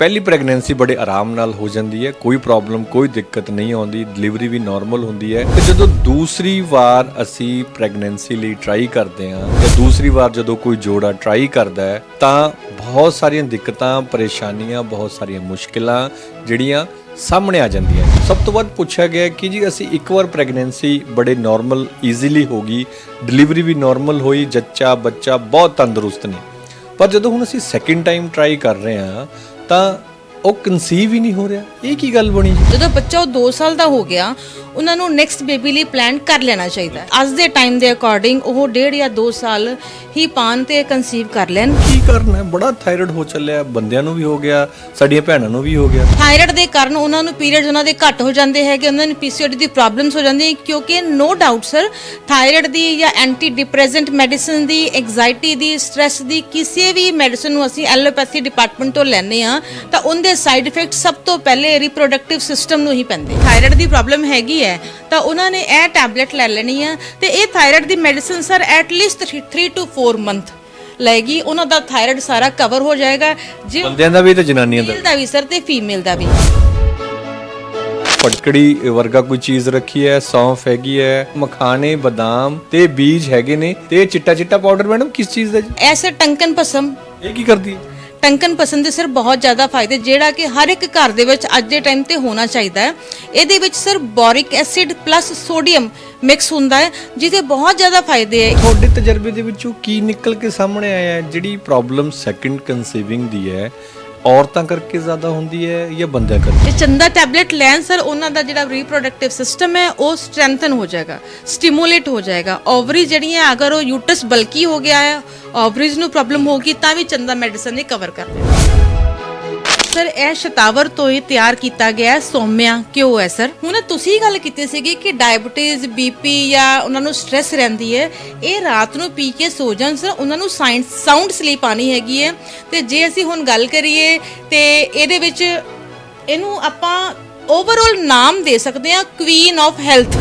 ਪਹਿਲੀ ਪ੍ਰੈਗਨੈਂਸੀ ਬੜੇ ਆਰਾਮ ਨਾਲ ਹੋ ਜਾਂਦੀ ਹੈ, ਕੋਈ ਪ੍ਰੋਬਲਮ ਕੋਈ ਦਿੱਕਤ ਨਹੀਂ ਆਉਂਦੀ ਡਿਲੀਵਰੀ ਵੀ ਨਾਰਮਲ ਹੁੰਦੀ ਹੈ। ਤੇ ਜਦੋਂ ਦੂਸਰੀ ਵਾਰ ਅਸੀਂ ਪ੍ਰੈਗਨੈਂਸੀ ਲਈ ਟਰਾਈ ਕਰਦੇ ਹਾਂ, ਜਾਂ ਦੂਸਰੀ ਵਾਰ ਜਦੋਂ ਕੋਈ ਜੋੜਾ ਟਰਾਈ ਕਰਦਾ ਹੈ, ਤਾਂ ਬਹੁਤ ਸਾਰੀਆਂ ਦਿੱਕਤਾਂ, ਪਰੇਸ਼ਾਨੀਆਂ, ਬਹੁਤ ਸਾਰੀਆਂ ਮੁਸ਼ਕਿਲਾਂ ਜਿਹੜੀਆਂ ਸਾਹਮਣੇ ਆ ਜਾਂਦੀਆਂ ਸਭ ਤੋਂ ਵੱਧ ਪੁੱਛਿਆ ਗਿਆ ਕਿ ਜੀ ਅਸੀਂ ਇੱਕ ਵਾਰ ਪ੍ਰੈਗਨੈਂਸੀ ਬੜੇ ਨਾਰਮਲ ਈਜ਼ੀਲੀ ਹੋ ਗਈ ਡਿਲੀਵਰੀ ਵੀ ਨਾਰਮਲ ਹੋਈ, ਜੱਚਾ ਬੱਚਾ ਬਹੁਤ ਤੰਦਰੁਸਤ ਨੇ। ਪਰ ਜਦੋਂ ਹੁਣ ਅਸੀਂ ਸੈਕਿੰਡ ਟਾਈਮ ਟਰਾਈ ਕਰ ਰਹੇ ਹਾਂ ਤਾਂ ਉਹ ਕਨਸੀਵ ਹੀ ਨਹੀਂ ਹੋ ਰਿਹਾ। ਇਹ ਕੀ ਗੱਲ ਬਣੀ? ਜਦੋਂ ਬੱਚਾ ਉਹ 2 ਸਾਲ ਦਾ ਹੋ ਗਿਆ ਉਹਨਾਂ ਨੂੰ ਨੈਕਸਟ ਬੇਬੀ ਲਈ ਪਲਾਨ ਕਰ ਲੈਣਾ ਚਾਹੀਦਾ ਹੈ। ਅੱਜ ਦੇ ਟਾਈਮ ਦੇ ਅਕੋਰਡਿੰਗ ਉਹ ਡੇਢ ਜਾਂ 2 ਸਾਲ ਹੀ ਪਾਣ ਤੇ ਕਨਸੀਵ ਕਰ ਲੈਣ। ਕੀ ਕਰਨਾ ਹੈ? ਬੜਾ ਥਾਇਰਾਇਡ ਹੋ ਚੱਲਿਆ ਬੰਦਿਆਂ ਨੂੰ ਵੀ ਹੋ ਗਿਆ ਸਾਡੀਆਂ ਭੈਣਾਂ ਨੂੰ ਵੀ ਹੋ ਗਿਆ। ਥਾਇਰਾਇਡ ਦੇ ਕਾਰਨ ਉਹਨਾਂ ਨੂੰ ਪੀਰੀਅਡਸ ਉਹਨਾਂ ਦੇ ਘੱਟ ਹੋ ਜਾਂਦੇ ਹੈਗੇ ਉਹਨਾਂ ਨੂੰ ਪੀਸੀਓਡੀ ਦੀ ਪ੍ਰੋਬਲਮਸ ਹੋ ਜਾਂਦੀਆਂ ਕਿਉਂਕਿ ਨੋ ਡਾਊਟ ਸਰ ਥਾਇਰਾਇਡ ਦੀ ਜਾਂ ਐਂਟੀ ਡਿਪਰੈਸੈਂਟ ਮੈਡੀਸਿਨ ਦੀ ਐਂਜ਼ਾਈਟੀ ਦੀ ਸਟ੍ਰੈਸ ਦੀ ਕਿਸੇ ਵੀ ਮੈਡੀਸਿਨ ਨੂੰ ਅਸੀਂ ਐਲੋਪੈਥੀ ਡਿਪਾਰਟਮੈਂਟ ਤੋਂ ਲੈਨੇ ਆ ਤਾਂ ਉਹਦੇ ਸਾਈਡ ਇਫੈਕਟ ਸਭ ਤੋਂ ਪਹਿਲੇ ਰਿਪਰੋਡਕਟਿਵ ਸਿਸਟਮ ਨੂੰ ਹੀ ਪੈਂਦੇ ਥਾਇਰਾਇਡ ਦੀ ਪ੍ਰੋਬਲਮ ਹੈਗੀ ਹੈ ਤਾਂ ਉਹਨਾਂ ਨੇ ਇਹ ਟੈਬਲੇਟ ਲੈ ਲੈਣੀ ਆ ਤੇ ਇਹ thyroid the medicine sir at least 3 to 4 month ਲਏਗੀ। ਉਹਨਾਂ ਦਾ ਥਾਇਰਾਇਡ ਸਾਰਾ ਕਵਰ ਹੋ ਜਾਏਗਾ। ਜੇ ਬੰਦਿਆਂ ਦਾ ਵੀ ਤੇ ਜਨਾਨੀਆਂ ਦਾ ਵੀ। ਸਰ ਤੇ ਫੀਮੇਲ ਦਾ ਵੀ। ਫਟਕੜੀ ਵਰਗਾ ਕੋਈ ਚੀਜ਼ ਰੱਖੀ ਹੈ ਸੌਂਫ ਹੈਗੀ ਹੈ ਮਖਾਣੇ ਬਦਾਮ ਤੇ ਬੀਜ ਹੈਗੇ ਨੇ ਤੇ ਚਿੱਟਾ ਚਿੱਟਾ ਪਾਊਡਰ ਮੈਡਮ ਕਿਸ ਚੀਜ਼ ਦਾ ਜੀ? ਐਸੇ ਟੰਕਨ ਪਸਮ ਇਹ ਕੀ ਕਰਦੀ? ਹੈ ਟੰਕਨ ਪਸੰਦ ਦੇ ਸਰ ਬਹੁਤ ਜ਼ਿਆਦਾ ਫਾਇਦੇ, ਜਿਹੜਾ ਕਿ ਹਰ ਇੱਕ ਘਰ ਦੇ ਵਿੱਚ ਅੱਜ ਦੇ ਟਾਈਮ ਤੇ ਹੋਣਾ ਚਾਹੀਦਾ ਹੈ। ਇਹਦੇ ਵਿੱਚ sir boric acid plus sodium mix ਹੁੰਦਾ ਹੈ, ਜਿਹਦੇ ਬਹੁਤ ਜ਼ਿਆਦਾ ਫਾਇਦੇ ਹੈ। ਤੁਹਾਡੇ ਤਜਰਬੇ ਦੇ ਵਿੱਚੋਂ ਕੀ ਨਿਕਲ ਕੇ ਸਾਹਮਣੇ ਆਇਆ ਜਿਹੜੀ ਪ੍ਰੋਬਲਮ ਸੈਕੰਡ ਕਨਸੀਵਿੰਗ ਦੀ ਹੈ? ਔਰਤਾਂ ਕਰਕੇ ਜ਼ਿਆਦਾ ਹੁੰਦੀ ਹੈ ਜਾਂ ਬੰਦਿਆਂ ਕਰਕੇ? ਇਹ ਚੰਦਾ ਟੈਬਲੇਟ ਲੈਣ ਸਰ, ਉਹਨਾਂ ਦਾ ਜਿਹੜਾ ਰੀਪਰੋਡਕਟਿਵ ਸਿਸਟਮ ਹੈ, ਉਹ ਸਟਰੈਂਥਨ ਹੋ ਜਾਏਗਾ ਸਟਿਮੂਲੇਟ ਹੋ ਜਾਏਗਾ। ਓਵਰੀ ਜਿਹੜੀਆਂ ਅਗਰ ਉਹ ਯੂਟਸ ਬਲਕੀ ਹੋ ਗਿਆ ਹੈ, ਓਵਰੀਜ਼ ਨੂੰ ਪ੍ਰੋਬਲਮ ਹੋਗੀ ਤਾਂ ਵੀ ਚੰਦਾ ਮੈਡੀਸਨ ਨੇ ਕਵਰ ਕਰ ਦੇਣਾ ਸਰ, ਇਹ ਸ਼ਤਾਵਰ ਤੋਂ ਹੀ ਤਿਆਰ ਕੀਤਾ ਗਿਆ ਸੌਮਿਆ ਕਿਉਂ ਹੈ, ਸਰ? ਹੁਣ ਤੁਸੀਂ ਗੱਲ ਕੀਤੀ ਸੀਗੀ ਕਿ ਡਾਇਬੀਟੀਜ਼ ਬੀਪੀ ਜਾਂ ਉਹਨਾਂ ਨੂੰ ਸਟ੍ਰੈਸ ਰਹਿੰਦੀ ਹੈ। ਇਹ ਰਾਤ ਨੂੰ ਪੀ ਕੇ ਸੋ ਜਾਣ, ਸਰ। ਉਹਨਾਂ ਨੂੰ ਸਾਊਂਡ ਸਲੀਪ ਆਣੀ ਹੈਗੀ ਹੈ। ਤੇ ਜੇ ਅਸੀਂ ਹੁਣ ਗੱਲ ਕਰੀਏ ਤੇ ਇਹਦੇ ਵਿੱਚ ਇਹਨੂੰ ਆਪਾਂ ਓਵਰਆਲ ਨਾਮ ਦੇ ਸਕਦੇ ਹਾਂ ਕੁਈਨ ਆਫ ਹੈਲਥ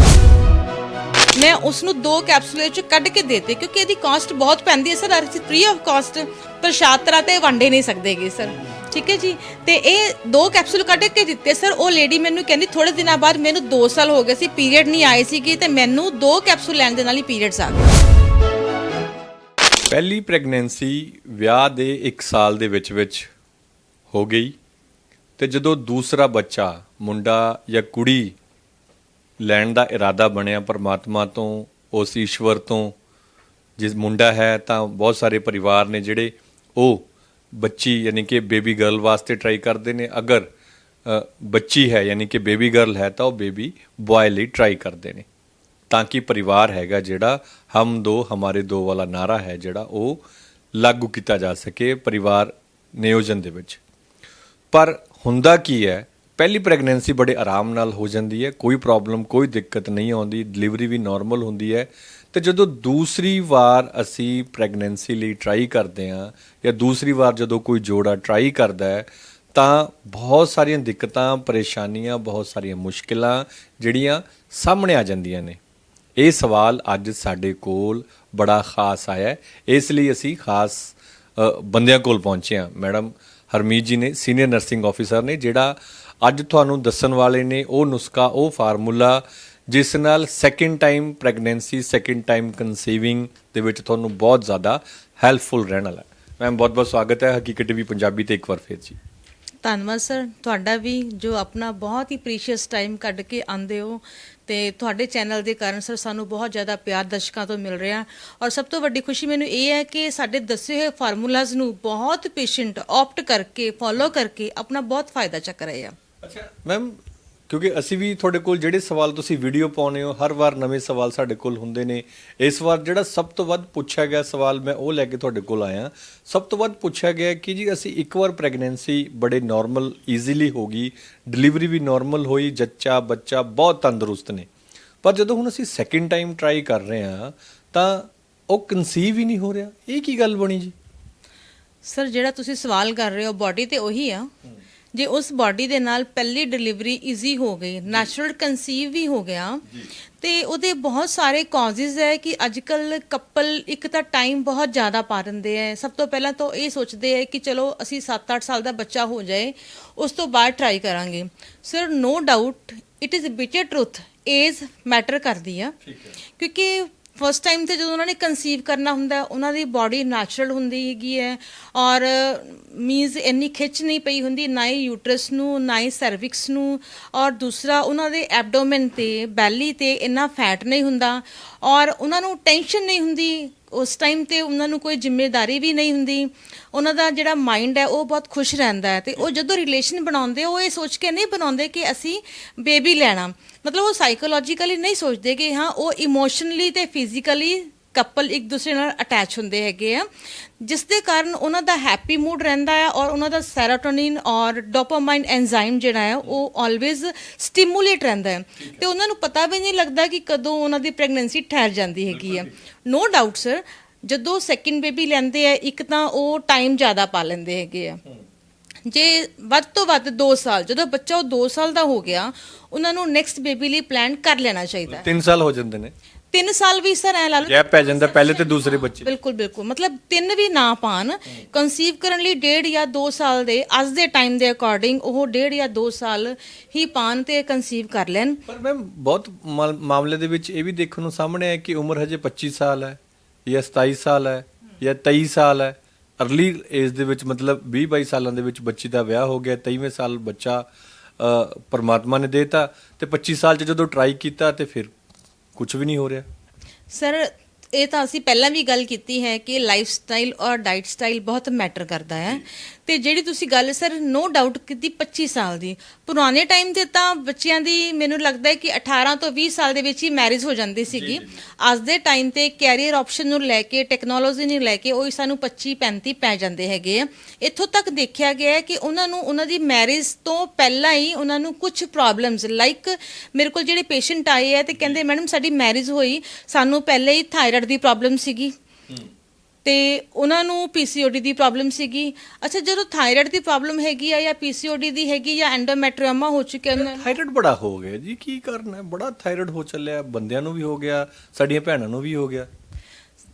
ਮੈਂ ਉਸ ਨੂੰ ਦੋ ਕੈਪਸੂਲੇ ਚ ਕੱਢ ਕੇ ਦੇਤੇ, ਕਿਉਂਕਿ ਇਹਦੀ ਕਾਸਟ ਬਹੁਤ ਪੈਂਦੀ ਹੈ, ਸਰ। ਅਸੀਂ ਫ੍ਰੀ ਆਫ ਕਾਸਟ ਪ੍ਰਸ਼ਾਦ ਤਰ੍ਹਾਂ ਤੇ ਵੰਡੇ ਨਹੀਂ ਸਕਦੇਗੇ, ਸਰ। ਠੀਕ ਹੈ ਜੀ? ਤੇ ਇਹ ਦੋ ਕੈਪਸੂਲ ਕੱਢ ਕੇ ਦਿੱਤੇ, ਸਰ। ਉਹ ਲੇਡੀ ਮੈਨੂੰ ਕਹਿੰਦੀ ਥੋੜੇ ਦਿਨਾਂ ਬਾਅਦ ਮੈਨੂੰ 2 ਸਾਲ ਹੋ ਗਏ ਸੀ ਪੀਰੀਅਡ ਨਹੀਂ ਆਏ ਸੀਗੇ ਤੇ ਮੈਨੂੰ ਦੋ ਕੈਪਸੂਲ ਲੈਣ ਦੇ ਨਾਲ ਹੀ ਪੀਰੀਅਡਸ ਆ ਗਏ। ਪਹਿਲੀ ਪ੍ਰੈਗਨੈਂਸੀ ਵਿਆਹ ਦੇ 1 ਸਾਲ ਦੇ ਵਿੱਚ ਵਿੱਚ ਹੋ ਗਈ ਤੇ ਜਦੋਂ ਦੂਸਰਾ ਬੱਚਾ, ਮੁੰਡਾ ਜਾਂ ਕੁੜੀ ਲੈਣ ਦਾ ਇਰਾਦਾ ਬਣਿਆ, ਪਰਮਾਤਮਾ ਤੋਂ, ਉਸ ਈਸ਼ਵਰ ਤੋਂ, ਜਿਸ ਮੁੰਡਾ ਹੈ ਤਾਂ ਬਹੁਤ ਸਾਰੇ ਪਰਿਵਾਰ ਨੇ ਜਿਹੜੇ ਉਹ ਬੱਚੀ ਯਾਨੀ ਕਿ ਬੇਬੀ ਗਰਲ ਵਾਸਤੇ ਟਰਾਈ ਕਰਦੇ ਨੇ, ਅਗਰ ਬੱਚੀ ਹੈ ਯਾਨੀ ਕਿ ਬੇਬੀ ਗਰਲ ਹੈ ਤਾਂ ਉਹ ਬੇਬੀ ਬॉय ਲਈ ਟਰਾਈ ਕਰਦੇ ਨੇ। ਤਾਂ ਕਿ ਪਰਿਵਾਰ ਹੈਗਾ ਜਿਹੜਾ ਹਮ ਦੋ, ਹਮਾਰੇ ਦੋ ਵਾਲਾ ਨਾਰਾ ਹੈ ਜਿਹੜਾ ਉਹ ਲਾਗੂ ਕੀਤਾ ਜਾ ਸਕੇ ਪਰਿਵਾਰ ਨਿਯੋਜਨ ਦੇ ਵਿੱਚ। ਪਰ ਹੁੰਦਾ ਕੀ ਹੈ, ਪਹਿਲੀ ਪ੍ਰੈਗਨੈਂਸੀ ਬੜੇ ਆਰਾਮ ਨਾਲ ਹੋ ਜਾਂਦੀ ਹੈ, ਕੋਈ ਪ੍ਰੋਬਲਮ ਕੋਈ ਦਿੱਕਤ ਨਹੀਂ ਆਉਂਦੀ ਡਿਲੀਵਰੀ ਵੀ ਨਾਰਮਲ ਹੁੰਦੀ ਹੈ ਤੇ ਜਦੋਂ ਦੂਸਰੀ ਵਾਰ ਅਸੀਂ ਪ੍ਰੈਗਨੈਂਸੀ ਲਈ ਟਰਾਈ ਕਰਦੇ ਹਾਂ ਜਾਂ ਦੂਸਰੀ ਵਾਰ ਜਦੋਂ ਕੋਈ ਜੋੜਾ ਟਰਾਈ ਕਰਦਾ ਹੈ, ਤਾਂ ਬਹੁਤ ਸਾਰੀਆਂ ਦਿੱਕਤਾਂ, ਪਰੇਸ਼ਾਨੀਆਂ, ਬਹੁਤ ਸਾਰੀਆਂ ਮੁਸ਼ਕਿਲਾਂ ਜਿਹੜੀਆਂ ਸਾਹਮਣੇ ਆ ਜਾਂਦੀਆਂ ਨੇ। ਇਹ ਸਵਾਲ ਅੱਜ ਸਾਡੇ ਕੋਲ ਬੜਾ ਖਾਸ ਆਇਆ ਹੈ। ਇਸ ਲਈ ਅਸੀਂ ਖਾਸ ਬੰਦਿਆਂ ਕੋਲ ਪਹੁੰਚੇ ਹਾਂ। ਮੈਡਮ ਹਰਮੀਤ ਜੀ ਨੇ ਸੀਨੀਅਰ ਨਰਸਿੰਗ ਆਫੀਸਰ ਨੇ, ਜਿਹੜਾ ਅੱਜ ਤੁਹਾਨੂੰ ਦੱਸਣ ਵਾਲੇ ਨੇ, ਉਹ ਨੁਸਖਾ, ਉਹ ਫਾਰਮੂਲਾ ਜਿਸ ਨਾਲ second time pregnancy second time conceiving ਦੇ ਵਿੱਚ ਤੁਹਾਨੂੰ ਬਹੁਤ ਜ਼ਿਆਦਾ ਹੈਲਪਫੁਲ ਰਹਿਣ ਵਾਲਾ ਮੈਮ ਬਹੁਤ ਬਹੁਤ ਸਵਾਗਤ ਹੈ। ਹਕੀਕਤ ਟੀਵੀ ਪੰਜਾਬੀ ਤੇ ਇੱਕ ਵਾਰ ਫੇਰ ਜੀ। ਧੰਨਵਾਦ ਸਰ ਤੁਹਾਡਾ ਵੀ ਜੋ ਆਪਣਾ ਬਹੁਤ ਹੀ ਪ੍ਰੀਸ਼ੀਅਸ ਟਾਈਮ ਕੱਢ ਕੇ ਆਂਦੇ ਹੋ ਤੇ ਤੁਹਾਡੇ ਚੈਨਲ ਦੇ ਕਾਰਨ ਸਰ ਸਾਨੂੰ ਬਹੁਤ ਜ਼ਿਆਦਾ ਪਿਆਰ ਦਰਸ਼ਕਾਂ ਤੋਂ ਮਿਲ ਰਿਹਾ। ਔਰ ਸਭ ਤੋਂ ਵੱਡੀ ਖੁਸ਼ੀ ਮੈਨੂੰ ਇਹ ਹੈ ਕਿ ਸਾਡੇ ਦੱਸੇ ਹੋਏ ਫਾਰਮੂਲਾਜ਼ ਨੂੰ ਬਹੁਤ ਪੇਸ਼ੈਂਟ ਆਪਟ ਕਰਕੇ ਫੋਲੋ ਕਰਕੇ ਆਪਣਾ ਬਹੁਤ ਫਾਇਦਾ ਚੱਕ ਰਹੇ ਆ। ਅੱਛਾ ਮੈਮ ਕਿਉਂਕਿ ਅਸੀਂ ਵੀ ਤੁਹਾਡੇ ਕੋਲ ਜਿਹੜੇ ਸਵਾਲ ਤੁਸੀਂ ਵੀਡੀਓ ਪਾਉਨੇ ਹੋ ਹਰ ਵਾਰ ਨਵੇਂ ਸਵਾਲ ਸਾਡੇ ਕੋਲ ਹੁੰਦੇ ਨੇ। ਇਸ ਵਾਰ ਜਿਹੜਾ ਸਭ ਤੋਂ ਵੱਧ ਪੁੱਛਿਆ ਗਿਆ ਸਵਾਲ ਮੈਂ ਉਹ ਲੈ ਕੇ ਤੁਹਾਡੇ ਕੋਲ ਆਇਆ। ਸਭ ਤੋਂ ਵੱਧ ਪੁੱਛਿਆ ਗਿਆ ਕਿ ਜੀ ਅਸੀਂ ਇੱਕ ਵਾਰ ਪ੍ਰੈਗਨੈਂਸੀ ਬੜੇ ਨਾਰਮਲ ਈਜ਼ੀਲੀ ਹੋ ਗਈ। ਡਿਲੀਵਰੀ ਵੀ ਨਾਰਮਲ ਹੋਈ ਜੱਚਾ ਬੱਚਾ ਬਹੁਤ ਤੰਦਰੁਸਤ ਨੇ। ਪਰ ਜਦੋਂ ਹੁਣ ਅਸੀਂ ਸੈਕਿੰਡ ਟਾਈਮ ਟਰਾਈ ਕਰ ਰਹੇ ਹਾਂ ਤਾਂ ਉਹ ਕਨਸੀਵ ਹੀ ਨਹੀਂ ਹੋ ਰਿਹਾ। ਇਹ ਕੀ ਗੱਲ ਬਣੀ ਜੀ? ਸਰ ਜਿਹੜਾ ਤੁਸੀਂ ਸਵਾਲ ਕਰ ਰਹੇ ਹੋ ਬਾਡੀ ਤੇ ਉਹੀ ਆ। ਜੇ ਉਸ ਬਾਡੀ ਦੇ ਨਾਲ ਪਹਿਲੀ ਡਿਲੀਵਰੀ ਈਜ਼ੀ ਹੋ ਗਈ ਨੈਚੁਰਲ ਕਨਸੀਵ ਵੀ ਹੋ ਗਿਆ ਤੇ ਉਹਦੇ ਬਹੁਤ ਸਾਰੇ ਕਾਜ਼ਸ ਹੈ ਕਿ ਅੱਜਕੱਲ ਕਪਲ ਇੱਕ ਤਾਂ ਟਾਈਮ ਬਹੁਤ ਜ਼ਿਆਦਾ ਪਾ ਦਿੰਦੇ ਹੈ। ਸਭ ਤੋਂ ਪਹਿਲਾਂ ਤਾਂ ਇਹ ਸੋਚਦੇ ਹੈ ਕਿ ਚਲੋ ਅਸੀਂ 7-8 ਸਾਲ ਦਾ ਬੱਚਾ ਹੋ ਜਾਏ ਉਸ ਤੋਂ ਬਾਅਦ ਟਰਾਈ ਕਰਾਂਗੇ। Sir no doubt it is bitter truth age matter ਕਰਦੀ ਆ। ਕਿਉਂਕਿ ਫਸਟ ਟਾਈਮ ਤੇ ਜਦੋਂ ਉਹਨਾਂ ਨੇ ਕਨਸੀਵ ਕਰਨਾ ਹੁੰਦਾ, ਉਹਨਾਂ ਦੀ ਬਾਡੀ ਨੈਚੁਰਲ ਹੁੰਦੀ ਹੈਗੀ ਹੈ ਔਰ ਮੀਨਸ ਇੰਨੀ ਖਿੱਚ ਨਹੀਂ ਪਈ ਹੁੰਦੀ, ਨਾ ਹੀ ਯੂਟਰਸ ਨੂੰ, ਨਾ ਹੀ ਸਰਵਿਕਸ ਨੂੰ ਔਰ ਦੂਸਰਾ ਉਹਨਾਂ ਦੇ ਐਬਡੋਮਨ ਤੇ ਬੈਲੀ ਤੇ ਇੰਨਾ ਫੈਟ ਨਹੀਂ ਹੁੰਦਾ ਔਰ ਉਹਨਾਂ ਨੂੰ ਟੈਨਸ਼ਨ ਨਹੀਂ ਹੁੰਦੀ। ਉਸ ਟਾਈਮ ਤੇ ਉਹਨਾਂ ਨੂੰ ਕੋਈ ਜ਼ਿੰਮੇਵਾਰੀ ਵੀ ਨਹੀਂ ਹੁੰਦੀ। ਉਹਨਾਂ ਦਾ ਜਿਹੜਾ ਮਾਈਂਡ ਹੈ, ਉਹ ਬਹੁਤ ਖੁਸ਼ ਰਹਿੰਦਾ ਹੈ ਤੇ ਉਹ ਜਦੋਂ ਰਿਲੇਸ਼ਨ ਬਣਾਉਂਦੇ, ਉਹ ਇਹ ਸੋਚ ਕੇ ਨਹੀਂ ਬਣਾਉਂਦੇ ਕਿ ਅਸੀਂ ਬੇਬੀ ਲੈਣਾ। ਮਤਲਬ ਉਹ ਸਾਈਕੋਲੋਜੀਕਲੀ ਨਹੀਂ ਸੋਚਦੇ ਕਿ ਹਾਂ ਉਹ ਇਮੋਸ਼ਨਲੀ ਤੇ ਫਿਜ਼ੀਕਲੀ ਕਪਲ ਇੱਕ ਦੂਸਰੇ ਨਾਲ ਅਟੈਚ ਹੁੰਦੇ ਹੈਗੇ ਆ। ਜਿਸ ਦੇ ਕਾਰਨ ਉਹਨਾਂ ਦਾ ਹੈਪੀ ਮੂਡ ਰਹਿੰਦਾ ਹੈ ਔਰ ਉਹਨਾਂ ਦਾ ਸੈਰੋਟੋਨਿਨ ਔਰ ਡੋਪਾਮਾਈਨ ਐਂਜ਼ਾਈਮ ਜਿਹੜਾ ਹੈ ਉਹ ਆਲਵੇਜ਼ ਸਟਿਮੂਲੇਟ ਰਹਿੰਦਾ ਹੈ। ਤੇ ਉਹਨਾਂ ਨੂੰ ਪਤਾ ਵੀ ਨਹੀਂ ਲੱਗਦਾ ਕਿ ਕਦੋਂ ਉਹਨਾਂ ਦੀ ਪ੍ਰੈਗਨੈਂਸੀ ਠਹਿਰ ਜਾਂਦੀ ਹੈਗੀ ਹੈ ਨੋ ਡਾਊਟ ਸਰ ਜਦੋਂ ਸੈਕਿੰਡ ਬੇਬੀ ਲੈਂਦੇ ਆ ਇੱਕ ਤਾਂ ਉਹ ਟਾਈਮ ਜ਼ਿਆਦਾ ਪਾ ਲੈਂਦੇ ਹੈਗੇ ਆ। ਜੇ ਵੱਧ ਤੋਂ ਵੱਧ 2 ਸਾਲ ਜਦੋਂ ਬੱਚਾ ਉਹ 2 ਸਾਲ ਦਾ ਹੋ ਗਿਆ ਉਹਨਾਂ ਨੂੰ ਨੈਕਸਟ ਬੇਬੀ ਲਈ ਪਲਾਨ ਕਰ ਲੈਣਾ ਚਾਹੀਦਾ ਹੈ। 3 ਸਾਲ ਹੋ ਜਾਂਦੇ ਨੇ। 3 ਸਾਲ ਵੀ ਸਰ ਐ ਲਾ ਲਓ ਗੈਪ ਪੈ ਜਾਂਦਾ ਪਹਿਲੇ ਤੇ ਦੂਸਰੇ ਬੱਚੇ ਬਿਲਕੁਲ ਬਿਲਕੁਲ। ਮਤਲਬ ਤਿੰਨ ਵੀ ਨਾ ਪਾਣ ਕਨਸੀਵ ਕਰਨ ਲਈ ਡੇਢ ਜਾਂ 2 ਸਾਲ ਦੇ ਅੱਜ ਦੇ ਟਾਈਮ ਦੇ ਅਕੋਰਡਿੰਗ ਉਹ ਡੇਢ ਜਾਂ 2 ਸਾਲ ਹੀ ਪਾਣ ਤੇ ਕਨਸੀਵ ਕਰ ਲੈਣ। ਪਰ ਮੈਮ ਬਹੁਤ ਮਾਮਲੇ ਦੇ ਵਿੱਚ ਇਹ ਵੀ ਦੇਖਣ ਨੂੰ ਸਾਹਮਣੇ ਹੈ ਕਿ ਉਮਰ ਹਜੇ 25 ਸਾਲ ਹੈ ਜਾਂ 27 ਸਾਲ ਹੈ ਜਾਂ 23 ਸਾਲ ਹੈ। ਅਰਲੀ ਏਜ ਦੇ ਵਿੱਚ ਮਤਲਬ 20 22 ਸਾਲਾਂ ਦੇ ਵਿੱਚ ਬੱਚੀ ਦਾ ਵਿਆਹ ਹੋ ਗਿਆ 23ਵੇਂ ਸਾਲ ਬੱਚਾ ਪਰਮਾਤਮਾ ਨੇ ਦੇਤਾ ਤੇ 25 ਸਾਲ ਚ ਜਦੋਂ ਟਰਾਈ ਕੀਤਾ ਤੇ ਫਿਰ ਕੁਝ ਵੀ ਨਹੀਂ ਹੋ ਰਿਹਾ। ਸਰ ਇਹ ਤਾਂ ਅਸੀਂ ਪਹਿਲਾਂ ਵੀ ਗੱਲ ਕੀਤੀ ਹੈ ਕਿ ਲਾਈਫ ਸਟਾਈਲ ਔਰ ਡਾਈਟ ਸਟਾਈਲ ਬਹੁਤ ਮੈਟਰ ਕਰਦਾ ਹੈ। ਤੇ ਜਿਹੜੀ ਤੁਸੀਂ ਗੱਲ ਸਰ ਨੋ ਡਾਊਟ ਕੀਤੀ 25 ਸਾਲ ਦੀ। ਪੁਰਾਣੇ ਟਾਈਮ ਤੇ ਤਾਂ ਬੱਚਿਆਂ ਦੀ ਮੈਨੂੰ ਲੱਗਦਾ ਹੈ ਕਿ 18 ਤੋਂ 20 ਸਾਲ ਦੇ ਵਿੱਚ ਹੀ ਮੈਰਿਜ ਹੋ ਜਾਂਦੀ ਸੀਗੀ। ਅੱਜ ਦੇ ਟਾਈਮ ਤੇ ਕੈਰੀਅਰ ਆਪਸ਼ਨ ਨੂੰ ਲੈ ਕੇ ਟੈਕਨੋਲੋਜੀ ਨੂੰ ਲੈ ਕੇ ਉਹ ਸਾਨੂੰ 25 35 ਪੈ ਜਾਂਦੇ ਹੈਗੇ ਆ। ਇੱਥੋਂ ਤੱਕ ਦੇਖਿਆ ਗਿਆ ਹੈ ਕਿ ਉਹਨਾਂ ਨੂੰ ਉਹਨਾਂ ਦੀ ਮੈਰਿਜ ਤੋਂ ਪਹਿਲਾਂ ਹੀ ਉਹਨਾਂ ਨੂੰ ਕੁਝ ਪ੍ਰੋਬਲਮਸ ਲਾਈਕ ਮੇਰੇ ਕੋਲ ਜਿਹੜੇ ਪੇਸ਼ੈਂਟ ਆਏ ਆ ਤੇ ਕਹਿੰਦੇ ਮੈਡਮ ਸਾਡੀ ਮੈਰਿਜ ਹੋਈ। ਸਾਨੂੰ ਪਹਿਲੇ ਹੀ ਥਾਇਰਾਇਡ ਦੀ ਪ੍ਰੋਬਲਮ ਸੀਗੀ। ਤੇ ਉਹਨਾਂ ਨੂੰ ਪੀਸੀਓਡੀ ਦੀ ਪ੍ਰੋਬਲਮ ਸੀਗੀ। ਅੱਛਾ, ਜਦੋਂ ਥਾਇਰਾਇਡ ਦੀ ਪ੍ਰੋਬਲਮ ਹੈਗੀ ਆ ਜਾਂ ਪੀਸੀਓਡੀ ਦੀ ਹੈਗੀ ਜਾਂ ਐਂਡੋਮੈਟ੍ਰੀਓਮਾ ਹੋ ਚੁੱਕਿਆ ਉਹਨਾਂ ਨੂੰ? ਥਾਇਰਾਇਡ ਬੜਾ ਹੋ ਗਿਆ ਜੀ, ਕੀ ਕਰਨਾ ਹੈ? ਬੜਾ ਥਾਇਰਾਇਡ ਹੋ ਚੱਲਿਆ, ਬੰਦਿਆਂ ਨੂੰ ਵੀ ਹੋ ਗਿਆ, ਸਾਡੀਆਂ ਭੈਣਾਂ ਨੂੰ ਵੀ ਹੋ ਗਿਆ।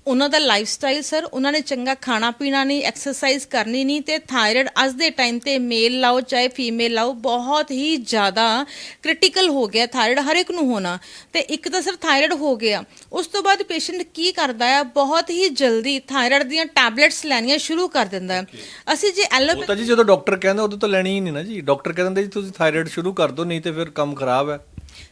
ਉਹਨਾਂ ਦਾ ਲਾਈਫ ਸਟਾਈਲ ਸਰ ਉਹਨਾਂ ਨੇ ਚੰਗਾ ਖਾਣਾ ਪੀਣਾ ਨਹੀਂ ਐਕਸਰਸਾਈਜ਼ ਕਰਨੀ ਨਹੀਂ ਤੇ ਥਾਇਰਾਇਡ ਅੱਜ ਦੇ ਟਾਈਮ ਤੇ ਮੇਲ ਲਾਓ ਚਾਹੇ ਫੀਮੇਲ ਲਾਓ ਬਹੁਤ ਹੀ ਜ਼ਿਆਦਾ ਕ੍ਰਿਟੀਕਲ ਹੋ ਗਿਆ ਥਾਇਰਾਇਡ ਹਰ ਇੱਕ ਨੂੰ ਹੋਣਾ। ਤੇ ਇੱਕ ਤਾਂ ਸਰ ਥਾਇਰਾਇਡ ਹੋ ਗਿਆ। ਉਸ ਤੋਂ ਬਾਅਦ ਪੇਸ਼ੈਂਟ ਕੀ ਕਰਦਾ ਹੈ ਬਹੁਤ ਹੀ ਜਲਦੀ ਥਾਇਰਾਇਡ ਦੀਆਂ ਟੈਬਲੇਟਸ ਲੈਣੀਆਂ ਸ਼ੁਰੂ ਕਰ ਦਿੰਦਾ ਹੈ। ਅਸੀਂ ਜੇ ਉਹ ਐਲੋਪੈਥੀ ਤਾਂ ਜੀ ਜਦੋਂ ਡਾਕਟਰ ਕਹਿੰਦਾ ਉਦੋਂ ਤਾਂ ਲੈਣੀ ਹੀ ਨਹੀਂ ਨਾ ਜੀ। ਡਾਕਟਰ ਕਹਿੰਦੇ ਜੀ ਤੁਸੀਂ ਥਾਇਰਾਇਡ ਸ਼ੁਰੂ ਕਰ ਦਿਓ ਨਹੀਂ ਤੇ ਫਿਰ ਕੰਮ ਖਰਾਬ ਹੈ।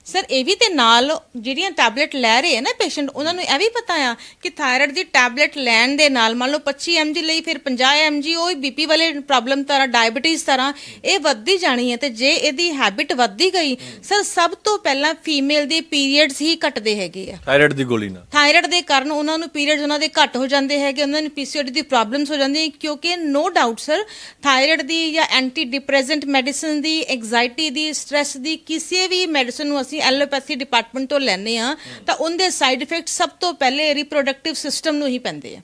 ਸਰ ਇਹ ਵੀ ਤੇ ਨਾਲ ਜਿਹੜੀਆਂ ਟੈਬਲੇਟ ਲੈ ਰਹੇ ਆ ਨਾ ਪੇਸ਼ੈਂਟ ਉਹਨਾਂ ਨੂੰ ਇਹ ਵੀ ਪਤਾ ਆ ਕਿ ਥਾਇਰਾਇਡ ਦੀ ਟੈਬਲੇਟ ਲੈਣ ਦੇ ਨਾਲ ਮੰਨ ਲਓ 25 mg ਲਈ ਫਿਰ 50 mg ਉਹ ਬੀਪੀ ਵਾਲੇ ਪ੍ਰੋਬਲਮ ਤਰ੍ਹਾਂ ਡਾਇਬੀਟੀਜ਼ ਤਰ੍ਹਾਂ ਇਹ ਵੱਧਦੀ ਜਾਣੀ ਹੈ ਤੇ ਜੇ ਇਹਦੀ ਹੈਬਿਟ ਵੱਧਦੀ ਗਈ ਸਰ ਸਭ ਤੋਂ ਪਹਿਲਾਂ ਫੀਮੇਲ ਦੇ ਪੀਰੀਅਡਸ ਹੀ ਘਟਦੇ ਹੈਗੇ ਆ। ਥਾਇਰਾਇਡ ਦੀ ਗੋਲੀ ਨਾਲ। ਥਾਇਰਾਇਡ ਦੇ ਕਾਰਨ ਉਹਨਾਂ ਨੂੰ ਪੀਰੀਅਡਸ ਉਹਨਾਂ ਦੇ ਘੱਟ ਹੋ ਜਾਂਦੇ ਹੈਗੇ ਉਹਨਾਂ ਨੂੰ ਪੀਸੀਓਡੀ ਦੀ ਪ੍ਰੋਬਲਮਸ ਹੋ ਜਾਂਦੀਆਂ ਕਿਉਂਕਿ ਨੋ ਡਾਊਟ ਸਰ ਥਾਇਰਾਇਡ ਦੀ ਜਾਂ ਐਂਟੀ ਡਿਪਰੈਸੈਂਟ ਮੈਡੀਸਿਨ ਦੀ ਐਂਜ਼ਾਈਟੀ ਦੀ ਸਟ्रेस ਦੀ ਕਿਸੇ ਵੀ ਮੈਡੀਸਿਨ ਨੂੰ ਅਸੀਂ ਐਲੋਪੈਥੀ ਡਿਪਾਰਟਮੈਂਟ ਤੋਂ ਲੈਂਦੇ ਆ ਤਾਂ ਉਹਦੇ ਸਾਈਡ ਇਫੈਕਟ ਸਭ ਤੋਂ ਪਹਿਲੇ ਰਿਪਰੋਡਕਟਿਵ ਸਿਸਟਮ ਨੂੰ ਹੀ ਪੈਂਦੇ ਆ।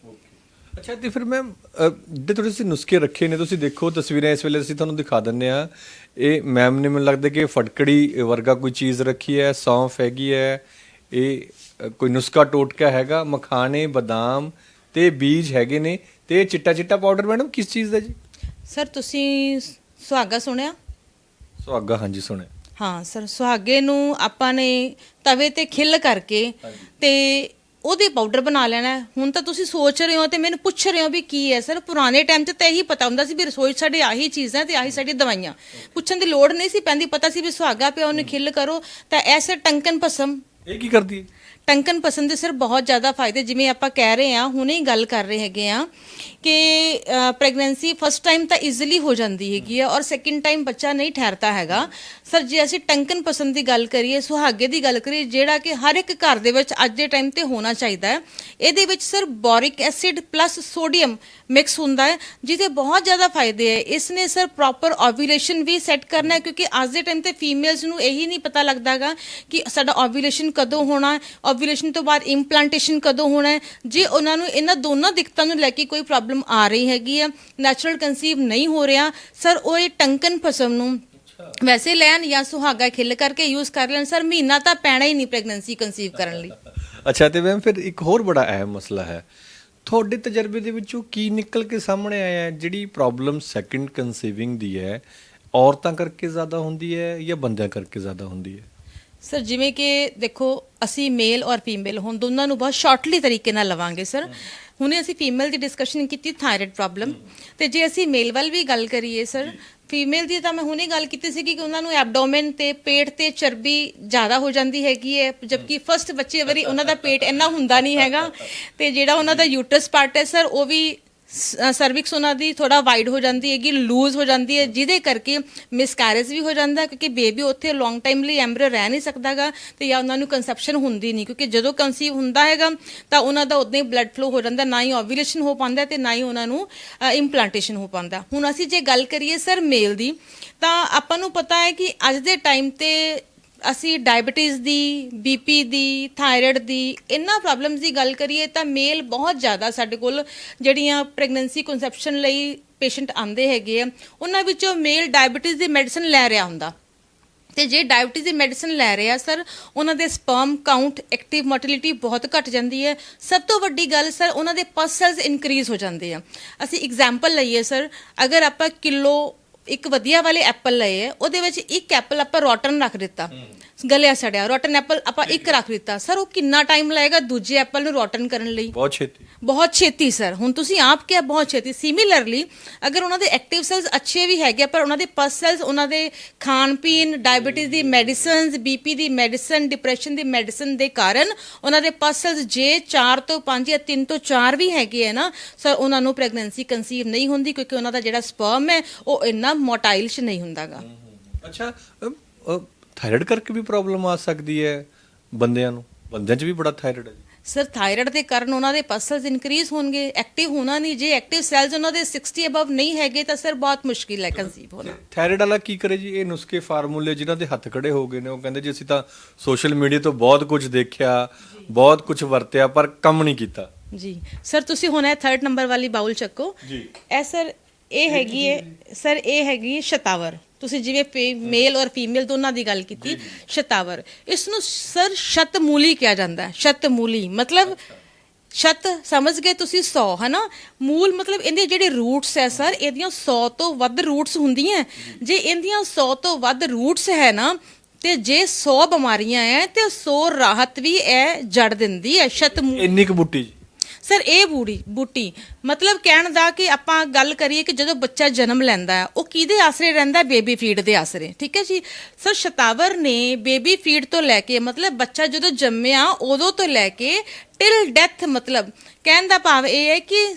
ਅੱਛਾ ਤੇ ਫਿਰ ਮੈਮ ਜਿਹੜੇ ਤੁਸੀਂ ਨੁਸਖੇ ਰੱਖੇ ਨੇ ਤੁਸੀਂ ਦੇਖੋ ਤਸਵੀਰਾਂ ਇਸ ਵੇਲੇ ਅਸੀਂ ਤੁਹਾਨੂੰ ਦਿਖਾ ਦਿੰਨੇ ਆ ਇਹ ਮੈਮ ਨੇ ਮੈਨੂੰ ਲੱਗਦਾ ਕਿ ਫਟਕੜੀ ਵਰਗਾ ਕੋਈ ਚੀਜ਼ ਰੱਖੀ ਹੈ ਸੌਂਫ ਹੈਗੀ ਹੈ ਇਹ ਕੋਈ ਨੁਸਖਾ ਟੋਟਕਾ ਹੈਗਾ ਮਖਾਣੇ ਬਦਾਮ ਤੇ ਬੀਜ ਹੈਗੇ ਨੇ ਤੇ ਚਿੱਟਾ ਚਿੱਟਾ ਪਾਊਡਰ ਮੈਡਮ ਕਿਸ ਚੀਜ਼ ਦਾ ਜੀ? ਸਰ ਤੁਸੀਂ ਸੁਹਾਗਾ ਸੁਣਿਆ? ਸੁਹਾਗਾ ਹਾਂਜੀ ਸੁਣਿਆ। ਹਾਂ ਸਰ ਸੁਹਾਗੇ ਨੂੰ ਆਪਾਂ ਨੇ ਤਵੇ ਤੇ ਖਿੱਲ ਕਰਕੇ ਤੇ ਉਹਦੇ ਪਾਊਡਰ ਬਣਾ ਲੈਣਾ ਹੈ। ਹੁਣ ਤਾਂ ਤੁਸੀਂ ਸੋਚ ਰਹੇ ਹੋ ਤੇ ਮੈਨੂੰ ਪੁੱਛ ਰਹੇ ਹੋ ਵੀ ਕੀ ਹੈ ਸਰ। ਪੁਰਾਣੇ ਟਾਈਮ 'ਚ ਤਾਂ ਇਹੀ ਪਤਾ ਹੁੰਦਾ ਸੀ ਵੀ ਰਸੋਈ 'ਚ ਸਾਡੇ ਆਹੀ ਚੀਜ਼ਾਂ ਤੇ ਆਹੀ ਸਾਡੀ ਦਵਾਈਆਂ। ਪੁੱਛਣ ਦੀ ਲੋੜ ਨਹੀਂ ਸੀ ਪੈਂਦੀ ਪਤਾ ਸੀ ਵੀ ਸੁਹਾਗਾ ਪਿਆ ਉਹਨੂੰ ਖਿੱਲ ਕਰੋ। ਤਾਂ ਐਸੇ ਟੰਕਨ ਭਸਮ। ਇਹ ਕੀ ਕਰਦੀ ਹੈ? ਟੰਕਨ ਪਸੰਦ ਦੇ ਸਰ ਬਹੁਤ ਜ਼ਿਆਦਾ ਫਾਇਦੇ, ਜਿਵੇਂ ਆਪਾਂ ਕਹਿ ਰਹੇ ਹਾਂ, ਹੁਣੇ ਹੀ ਗੱਲ ਕਰ ਰਹੇ ਹੈਗੇ ਆ ਕਿ ਪ੍ਰੈਗਨੈਂਸੀ ਫਸਟ ਟਾਈਮ ਤਾਂ ਈਜ਼ੀਲੀ ਹੋ ਜਾਂਦੀ ਹੈਗੀ ਆ ਔਰ ਸੈਕਿੰਡ ਟਾਈਮ ਬੱਚਾ ਨਹੀਂ ਠਹਿਰਦਾ ਹੈਗਾ। ਸਰ ਜੇ ਅਸੀਂ ਟੰਕਨ ਪਸੰਦ ਦੀ ਗੱਲ ਕਰੀਏ, ਸੁਹਾਗੇ ਦੀ ਗੱਲ ਕਰੀਏ, ਜਿਹੜਾ ਕਿ ਹਰ ਇੱਕ ਘਰ ਦੇ ਵਿੱਚ ਅੱਜ ਦੇ ਟਾਈਮ ਤੇ ਹੋਣਾ ਚਾਹੀਦਾ ਹੈ, ਇਹਦੇ ਵਿੱਚ sir boric acid plus sodium mix ਹੁੰਦਾ ਹੈ, ਜਿਹਦੇ ਬਹੁਤ ਜ਼ਿਆਦਾ ਫਾਇਦੇ ਹੈ। ਇਸ ਨੇ ਸਰ ਪ੍ਰੋਪਰ ਓਵੂਲੇਸ਼ਨ ਵੀ ਸੈੱਟ ਕਰਨਾ ਹੈ, ਕਿਉਂਕਿ ਅੱਜ ਦੇ ਟਾਈਮ ਤੇ ਫੀਮੇਲਸ ਨੂੰ ਇਹੀ ਨਹੀਂ ਪਤਾ ਲੱਗਦਾਗਾ ਕਿ ਸਾਡਾ ਓਵੂਲੇਸ਼ਨ ਕਦੋਂ ਹੋਣਾ ਹੈ ਓਵੂਲੇਸ਼ਨ ਤੋਂ ਬਾਅਦ ਇੰਪਲਾਂਟੇਸ਼ਨ ਕਦੋਂ ਹੋਣਾ ਹੈ? ਜੇ ਉਹਨਾਂ ਨੂੰ ਇਹਨਾਂ ਦੋਨਾਂ ਦਿੱਕਤਾਂ ਨੂੰ ਲੈ ਕੇ ਕੋਈ ਪ੍ਰੋਬਲਮ ਆ ਰਹੀ ਹੈਗੀ ਆ ਨੈਚੁਰਲ ਕਨਸੀਵ ਨਹੀਂ ਹੋ ਰਿਹਾ, ਸਰ ਉਹ ਇਹ ਟੰਕਨ ਫਸਮ ਨੂੰ ਵੈਸੇ ਲੈਣ ਜਾਂ ਸੁਹਾਗਾ ਖਿੱਲ ਕਰਕੇ ਯੂਜ਼ ਕਰ ਲੈਣ, ਸਰ ਮਹੀਨਾ ਤਾਂ ਪੈਣਾ ਹੀ ਨਹੀਂ ਪ੍ਰੈਗਨੈਂਸੀ ਕਨਸੀਵ ਕਰਨ ਲਈ। ਅੱਛਾ ਤੇ ਮੈਮ ਫਿਰ ਇੱਕ ਹੋਰ ਬੜਾ ਅਹਿਮ ਮਸਲਾ ਹੈ। ਤੁਹਾਡੇ ਤਜਰਬੇ ਦੇ ਵਿੱਚੋਂ ਕੀ ਨਿਕਲ ਕੇ ਸਾਹਮਣੇ ਆਇਆ ਜਿਹੜੀ ਪ੍ਰੋਬਲਮ ਸੈਕੰਡ ਕਨਸੀਵਿੰਗ ਦੀ ਹੈ, ਔਰਤਾਂ ਕਰਕੇ ਜ਼ਿਆਦਾ ਹੁੰਦੀ ਹੈ ਜਾਂ ਬੰਦਿਆਂ ਕਰਕੇ ਜ਼ਿਆਦਾ ਹੁੰਦੀ ਹੈ? ਸਰ ਜਿਵੇਂ ਕਿ ਦੇਖੋ ਅਸੀਂ ਮੇਲ ਔਰ ਫੀਮੇਲ ਹੁਣ ਦੋਨਾਂ ਨੂੰ ਬਹੁਤ ਸ਼ਾਰਟਲੀ ਤਰੀਕੇ ਨਾਲ ਲਵਾਂਗੇ ਸਰ ਹੁਣੇ ਅਸੀਂ ਫੀਮੇਲ ਦੀ ਡਿਸਕਸ਼ਨ ਕੀਤੀ ਥਾਇਰਾਇਡ ਪ੍ਰੋਬਲਮ ਤੇ ਜੇ ਅਸੀਂ ਮੇਲ ਵੱਲ ਵੀ ਗੱਲ ਕਰੀਏ ਸਰ ਫੀਮੇਲ ਦੀ ਤਾਂ ਮੈਂ ਹੁਣੇ ਗੱਲ ਕੀਤੀ ਸੀ ਕਿ ਉਹਨਾਂ ਨੂੰ ਐਬਡੋਮਨ ਤੇ ਪੇਟ ਤੇ ਚਰਬੀ ਜ਼ਿਆਦਾ ਹੋ ਜਾਂਦੀ ਹੈਗੀ ਹੈ ਜਦਕਿ ਫਸਟ ਬੱਚੇ ਵਾਰੀ ਉਹਨਾਂ ਦਾ ਪੇਟ ਇੰਨਾ ਹੁੰਦਾ ਨਹੀਂ ਹੈਗਾ। ਤੇ ਜਿਹੜਾ ਉਹਨਾਂ ਦਾ ਯੂਟਰਸ ਪਾਰਟ ਹੈ ਸਰ ਉਹ ਵੀ ਸਰਵਿਕਸ ਉਹਨਾਂ ਦੀ ਥੋੜਾ ਵਾਈਡ ਹੋ ਜਾਂਦੀ ਹੈਗੀ ਲੂਜ਼ ਹੋ ਜਾਂਦੀ ਹੈ, ਜਿਹਦੇ ਕਰਕੇ ਮਿਸਕੈਰੇਜ ਵੀ ਹੋ ਜਾਂਦਾ ਕਿਉਂਕਿ ਬੇਬੀ ਉੱਥੇ ਲੌਂਗ ਟਾਈਮ ਲਈ ਐਮਬ੍ਰਿਓ ਰਹਿ ਨਹੀਂ ਸਕਦਾਗਾ ਤੇ ਜਾਂ ਉਹਨਾਂ ਨੂੰ ਕਨਸੈਪਸ਼ਨ ਹੁੰਦੀ ਨਹੀਂ, ਕਿਉਂਕਿ ਜਦੋਂ ਕਨਸੀਵ ਹੁੰਦਾ ਹੈਗਾ, ਤਾਂ ਉਹਨਾਂ ਦਾ ਉਦੋਂ ਹੀ ਬਲੱਡ ਫਲੋ ਹੋ ਜਾਂਦਾ, ਨਾ ਹੀ ਓਵੂਲੇਸ਼ਨ ਹੋ ਪਾਉਂਦਾ ਤੇ ਨਾ ਹੀ ਉਹਨਾਂ ਨੂੰ ਇੰਪਲਾਂਟੇਸ਼ਨ ਹੋ ਪਾਉਂਦਾ। ਹੁਣ ਅਸੀਂ ਜੇ ਗੱਲ ਕਰੀਏ ਸਰ ਮੇਲ ਦੀ, ਤਾਂ ਆਪਾਂ ਨੂੰ ਪਤਾ ਹੈ ਕਿ ਅੱਜ ਦੇ ਟਾਈਮ ਤੇ ਅਸੀਂ ਡਾਇਬੀਟੀਜ਼ ਦੀ ਬੀਪੀ ਦੀ ਥਾਇਰਾਇਡ ਦੀ ਇਹਨਾਂ ਪ੍ਰੋਬਲਮਸ ਦੀ ਗੱਲ ਕਰੀਏ ਤਾਂ ਮੇਲ ਬਹੁਤ ਜ਼ਿਆਦਾ ਸਾਡੇ ਕੋਲ ਜਿਹੜੀਆਂ ਪ੍ਰੈਗਨੈਂਸੀ ਕਨਸੈਪਸ਼ਨ ਲਈ ਪੇਸ਼ੈਂਟ ਆਉਂਦੇ ਹੈਗੇ ਆ, ਉਹਨਾਂ ਵਿੱਚੋਂ ਮੇਲ ਡਾਇਬੀਟੀਜ਼ ਦੀ ਮੈਡੀਸਨ ਲੈ ਰਿਹਾ ਹੁੰਦਾ। ਤੇ ਜੇ ਡਾਇਬੀਟੀਜ਼ ਦੀ ਮੈਡੀਸਨ ਲੈ ਰਹੇ ਆ ਸਰ ਉਹਨਾਂ ਦੇ ਸਪਰਮ ਕਾਊਂਟ ਐਕਟਿਵ ਮੋਟਿਲਿਟੀ ਬਹੁਤ ਘਟ ਜਾਂਦੀ ਹੈ। ਸਭ ਤੋਂ ਵੱਡੀ ਗੱਲ ਸਰ ਉਹਨਾਂ ਦੇ ਪਸ ਸੈਲਸ ਇਨਕਰੀਜ਼ ਹੋ ਜਾਂਦੇ ਆ। ਅਸੀਂ ਐਗਜ਼ਾਮਪਲ ਲਈਏ ਸਰ ਅਗਰ ਆਪਾਂ ਕਿਲੋ ਇੱਕ ਵਧੀਆ ਵਾਲੇ ਐਪਲ ਲਏ ਹੈ ਉਹਦੇ ਵਿੱਚ ਇੱਕ ਐਪਲ ਆਪਾਂ ਰੋਟਨ ਰੱਖ ਦਿੱਤਾ। ਗਲਿਆ ਸੜਿਆ ਰੋਟਨ ਐਪਲ ਆਪਾਂ ਇੱਕ ਰੱਖ ਦਿੱਤਾ। ਸਰ ਉਹ ਕਿੰਨਾ ਟਾਈਮ ਲਏਗਾ ਦੂਜੇ ਐਪਲ ਨੂੰ ਰੋਟਨ ਕਰਨ ਲਈ? ਬਹੁਤ ਛੇਤੀ। ਬਹੁਤ ਛੇਤੀ ਸਰ ਹੁਣ ਤੁਸੀਂ ਆਪ ਕਿਹਾ ਬਹੁਤ ਛੇਤੀ। ਸਿਮਿਲਰਲੀ ਅਗਰ ਉਹਨਾਂ ਦੇ ਐਕਟਿਵ ਸੈਲਸ ਅੱਛੇ ਵੀ ਹੈਗੇ ਆ, ਪਰ ਉਹਨਾਂ ਦੇ ਪਸ ਸੈਲਸ ਉਹਨਾਂ ਦੇ ਖਾਣ ਪੀਣ ਡਾਇਬੀਟੀਜ਼ ਦੀ ਮੈਡੀਸਿਨਸ ਬੀਪੀ ਦੀ ਮੈਡੀਸਨ ਡਿਪਰੈਸ਼ਨ ਦੀ ਮੈਡੀਸਨ ਦੇ ਕਾਰਨ ਉਹਨਾਂ ਦੇ ਪਸ ਸੈਲਸ ਜੇ 4 ਤੋਂ 5 ਜਾਂ 3 ਤੋਂ 4 ਵੀ ਹੈਗੇ ਆ ਨਾ ਸਰ ਉਹਨਾਂ ਨੂੰ ਪ੍ਰੈਗਨੈਂਸੀ ਕਨਸੀਵ ਨਹੀਂ ਹੁੰਦੀ ਕਿਉਂਕਿ ਉਹਨਾਂ ਦਾ ਜਿਹੜਾ ਸਪਰਮ ਹੈ ਉਹ ਇੰਨਾ ਮੋਟਾਈਲ 'ਚ ਨਹੀਂ ਹੁੰਦਾਗਾ। ਅੱਛਾ ਥਾਇਰਾਇਡ ਕਰਕੇ ਵੀ ਪ੍ਰੋਬਲਮ ਆ ਸਕਦੀ ਹੈ ਬੰਦਿਆਂ ਨੂੰ? ਬੰਦਿਆਂ 'ਚ ਵੀ ਬੜਾ ਥਾਇਰਾਇਡ ਹੈ ਜੀ। ਸਰ ਥਾਇਰਾਇਡ ਦੇ ਕਾਰਨ ਉਹਨਾਂ ਦੇ ਪਸਲਸ ਇਨਕਰੀਜ਼ ਹੋਣਗੇ। ਐਕਟਿਵ ਹੋਣਾ ਨਹੀਂ ਜੇ ਐਕਟਿਵ ਸੈਲਸ ਉਹਨਾਂ ਦੇ 60 ਅਬਵ ਨਹੀਂ ਹੈਗੇ ਤਾਂ ਸਰ ਬਹੁਤ ਮੁਸ਼ਕਿਲ ਹੈ ਕਨਸੀਵ ਹੋਣਾ। ਥਾਇਰਾਇਡ ਵਾਲਾ ਕੀ ਕਰੇ ਜੀ? ਇਹ ਨੁਸਖੇ ਫਾਰਮੂਲੇ ਜਿਨ੍ਹਾਂ ਦੇ ਹੱਥ ਖੜੇ ਹੋ ਗਏ ਨੇ ਉਹ ਕਹਿੰਦੇ ਜੀ ਅਸੀਂ ਤਾਂ ਸੋਸ਼ਲ ਮੀਡੀਆ ਤੋਂ ਬਹੁਤ ਕੁਝ ਦੇਖਿਆ ਬਹੁਤ ਕੁਝ ਵਰਤਿਆ ਪਰ ਕੰਮ ਨਹੀਂ ਕੀਤਾ। ਜੀ। ਸਰ ਤੁਸੀਂ ਹੁਣ ਇਹ ਥਰਡ ਨੰਬਰ ਵਾਲੀ ਬਾਉਲ ਚੱਕੋ। ਜੀ। ਇਹ ਸਰ ਇਹ ਹੈਗੀ ਹੈ ਸਰ ਇਹ ਹੈਗੀ ਸ਼ਤਾਵਰ। ਤੁਸੀਂ ਜਿਵੇਂ ਮੇਲ ਔਰ ਫੀਮੇਲ ਦੋਨਾਂ ਦੀ ਗੱਲ ਕੀਤੀ ਸ਼ਤਾਵਰ। ਇਸ ਨੂੰ ਸਰ ਸ਼ਤਮੂਲੀ ਕਿਹਾ ਜਾਂਦਾ ਹੈ ਸ਼ਤਮੂਲੀ। ਮਤਲਬ ਸ਼ਤ ਸਮਝ ਗਏ ਤੁਸੀਂ 100 ਹਨਾ? ਮੂਲ ਮਤਲਬ ਇਹਦੇ ਜਿਹੜੇ ਰੂਟਸ ਹੈ ਸਰ ਇਹਦੀਆਂ 100 ਤੋਂ ਵੱਧ ਰੂਟਸ ਹੁੰਦੀਆਂ ਜੇ। ਇਹਦੀਆਂ 100 ਤੋਂ ਵੱਧ ਰੂਟਸ ਹੈ ਨਾ ਤੇ ਜੇ 100 ਬਿਮਾਰੀਆਂ ਹੈ ਤੇ 100 ਰਾਹਤ ਵੀ ਇਹ ਜੜ ਦਿੰਦੀ ਹੈ ਸ਼ਤਮੂਲ ਇੰਨੀ ਕੁ ਬੁੱਟੀ ਜੀ। ਸਰ, ਇਹ ਬੂੜੀ, ਬੂਟੀ, ਮਤਲਬ ਕਹਿਣ ਦਾ ਕਿ ਆਪਾਂ ਗੱਲ ਕਰੀਏ ਕਿ ਜਦੋਂ ਬੱਚਾ ਜਨਮ ਲੈਂਦਾ ਹੈ, ਉਹ ਕਿਹਦੇ ਆਸਰੇ ਰਹਿੰਦਾ ਬੇਬੀ ਫੀਡ ਦੇ ਆਸਰੇ, ਠੀਕ ਹੈ ਜੀ? ਸਰ ਸ਼ਤਾਵਰ ਨੇ ਬੇਬੀ ਫੀਡ ਤੋਂ ਲੈ ਕੇ, ਮਤਲਬ ਬੱਚਾ ਜਦੋਂ ਜੰਮਿਆ, ਉਦੋਂ ਤੋਂ ਲੈ ਕੇ ਟਿਲ ਡੈਥ ਮਤਲਬ, ਕਹਿਣ ਦਾ ਭਾਵ ਇਹ ਹੈ ਕਿ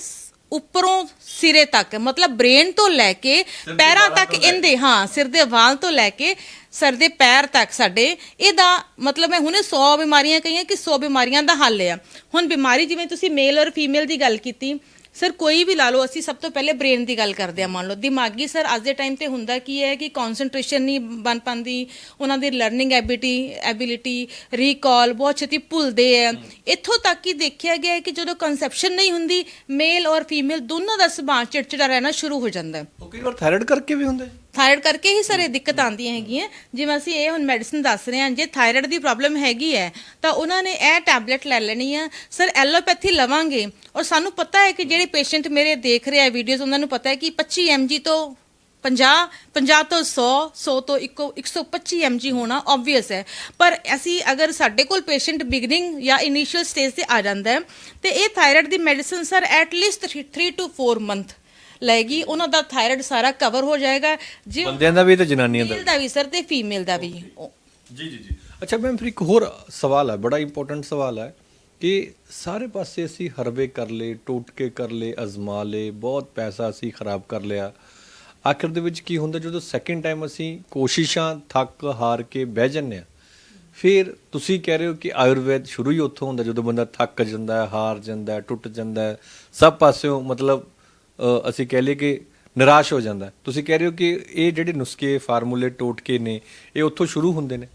ਉੱਪਰੋਂ ਸਿਰੇ ਤੱਕ ਮਤਲਬ ਬ੍ਰੇਨ ਤੋਂ ਲੈ ਕੇ ਪੈਰਾਂ ਤੱਕ ਇਹਦੇ ਹਾਂ ਸਿਰ ਦੇ ਵਾਲ ਤੋਂ ਲੈ ਕੇ ਸਰ ਦੇ ਪੈਰ ਤੱਕ ਸਾਡੇ ਇਹਦਾ ਮਤਲਬ ਮੈਂ ਹੁਣੇ 100 ਬਿਮਾਰੀਆਂ ਕਹੀਆਂ ਕਿ 100 ਬਿਮਾਰੀਆਂ ਦਾ ਹੱਲ ਆ। ਹੁਣ ਬਿਮਾਰੀ ਜਿਵੇਂ ਤੁਸੀਂ ਮੇਲ ਔਰ ਫੀਮੇਲ ਦੀ ਗੱਲ ਕੀਤੀ ਸਰ, ਕੋਈ ਵੀ ਲਾ ਲਓ, ਅਸੀਂ ਸਭ ਤੋਂ ਪਹਿਲੇ ਬ੍ਰੇਨ ਦੀ ਗੱਲ ਕਰਦੇ ਆ ਮੰਨ ਲਓ। ਦਿਮਾਗੀ ਸਰ, ਅੱਜ ਦੇ ਟਾਈਮ ਤੇ ਹੁੰਦਾ ਕੀ ਹੈ ਕਿ ਕਨਸੈਂਟਰੇਸ਼ਨ ਨਹੀਂ ਬਣ ਪਾਉਂਦੀ ਉਹਨਾਂ ਦੀ ਲਰਨਿੰਗ ਐਬਿਟੀ ਐਬਿਲਿਟੀ ਰੀਕਾਲ ਬਹੁਤ ਛੇਤੀ ਭੁੱਲਦੇ ਆ। ਇੱਥੋਂ ਤੱਕ ਕਿ ਦੇਖਿਆ ਗਿਆ ਹੈ ਕਿ ਜਦੋਂ ਕਨਸੈਪਸ਼ਨ ਨਹੀਂ ਹੁੰਦੀ ਮੇਲ ਔਰ ਫੀਮੇਲ ਦੋਨੋਂ ਦਾ ਸੁਭਾਅ ਚਿੜਚਿੜਾ ਰਹਿਣਾ ਸ਼ੁਰੂ ਹੋ ਜਾਂਦਾ ਹੈ। ਉਹ ਕਈ ਵਾਰ ਥਾਇਰਾਇਡ ਕਰਕੇ ਵੀ ਹੁੰਦਾ। ਜੀ ਥਾਇਰਾਇਡ ਕਰਕੇ ਹੀ ਸਾਰੇ ਦਿੱਕਤ ਆਉਂਦੀਆਂ ਹੈਗੀਆਂ। ਜਿਵੇਂ ਅਸੀਂ ਇਹ ਹੁਣ ਮੈਡੀਸਿਨ ਦੱਸ ਰਹੇ ਹਾਂ, ਜੇ ਥਾਇਰਾਇਡ ਦੀ ਪ੍ਰੋਬਲਮ ਹੈਗੀ ਹੈ, ਤਾਂ ਉਹਨਾਂ ਨੇ ਇਹ ਟੈਬਲੇਟ ਲੈ ਲੈਣੀ ਆ। ਸਰ ਐਲੋਪੈਥੀ ਲਵਾਂਗੇ। ਔਰ ਸਾਨੂੰ ਪਤਾ ਹੈ ਕਿ ਜਿਹੜੇ ਪੇਸ਼ੈਂਟ ਮੇਰੇ ਦੇਖ ਰਹੇ ਆ ਵੀਡੀਓਜ਼ ਉਹਨਾਂ ਨੂੰ ਪਤਾ ਹੈ ਕਿ 25 mg ਤੋਂ 50 50 ਤੋਂ 100 100 ਤੋਂ ਇੱਕੋ 125 mg ਹੋਣਾ ਆਬਵੀਅਸ ਹੈ। ਪਰ ਅਸੀਂ ਅਗਰ ਸਾਡੇ ਕੋਲ ਪੇਸ਼ੈਂਟ ਬਿਗਨਿੰਗ ਜਾਂ ਇਨੀਸ਼ੀਅਲ ਸਟੇਜ ਤੇ ਆ ਜਾਂਦਾ ਹੈ, ਤੇ ਇਹ thyroid the medicine sir at least 3 to 4 month ਲਏਗੀ ਉਹਨਾਂ ਦਾ ਥਾਇਰਾਇਡ ਸਾਰਾ ਕਵਰ ਹੋ ਜਾਏਗਾ। ਜੇ ਬੰਦਿਆਂ ਦਾ ਵੀ ਤੇ ਜਨਾਨੀਆਂ ਦਾ ਮੇਲ ਦਾ ਵੀ ਸਰ ਤੇ ਫੀਮੇਲ ਦਾ ਵੀ। ਉਹ- ਜੀ ਜੀ ਜੀ। ਅੱਛਾ ਮੈਮ ਫਿਰ ਇੱਕ ਹੋਰ ਸਵਾਲ ਹੈ ਬੜਾ ਇੰਪੋਰਟੈਂਟ ਸਵਾਲ ਹੈ ਕਿ ਸਾਰੇ ਪਾਸੇ ਅਸੀਂ ਹਰਵੇ ਕਰ ਲਏ ਟੋਟਕੇ ਕਰ ਲਏ ਅਜ਼ਮਾ ਲਏ ਬਹੁਤ ਪੈਸਾ ਅਸੀਂ ਖਰਾਬ ਕਰ ਲਿਆ। ਆਖਿਰ ਦੇ ਵਿੱਚ ਕੀ ਹੁੰਦਾ ਜਦੋਂ ਸੈਕਿੰਡ ਟਾਈਮ ਅਸੀਂ ਕੋਸ਼ਿਸ਼ਾਂ ਥੱਕ ਹਾਰ ਕੇ ਬਹਿ ਜੰਨੇ ਆ ਫਿਰ ਤੁਸੀਂ ਕਹਿ ਰਹੇ ਹੋ ਕਿ ਆਯੁਰਵੇਦ ਸ਼ੁਰੂ ਹੀ ਉੱਥੋਂ ਹੁੰਦਾ ਜਦੋਂ ਬੰਦਾ ਥੱਕ ਜਾਂਦਾ ਹੈ ਹਾਰ ਜਾਂਦਾ ਹੈ ਟੁੱਟ ਜਾਂਦਾ ਹੈ ਸਭ ਪਾਸਿਓਂ ਮਤਲਬ ਅਸੀਂ ਕਹਿ ਲਈਏ ਕਿ ਨਿਰਾਸ਼ ਹੋ ਜਾਂਦਾ। ਤੁਸੀਂ ਕਹਿ ਰਹੇ ਹੋ ਕਿ ਇਹ ਜਿਹੜੇ ਨੁਸਖੇ ਫਾਰਮੂਲੇ ਟੋਟਕੇ ਨੇ, ਇਹ ਉੱਥੋਂ ਸ਼ੁਰੂ ਹੁੰਦੇ ਨੇ?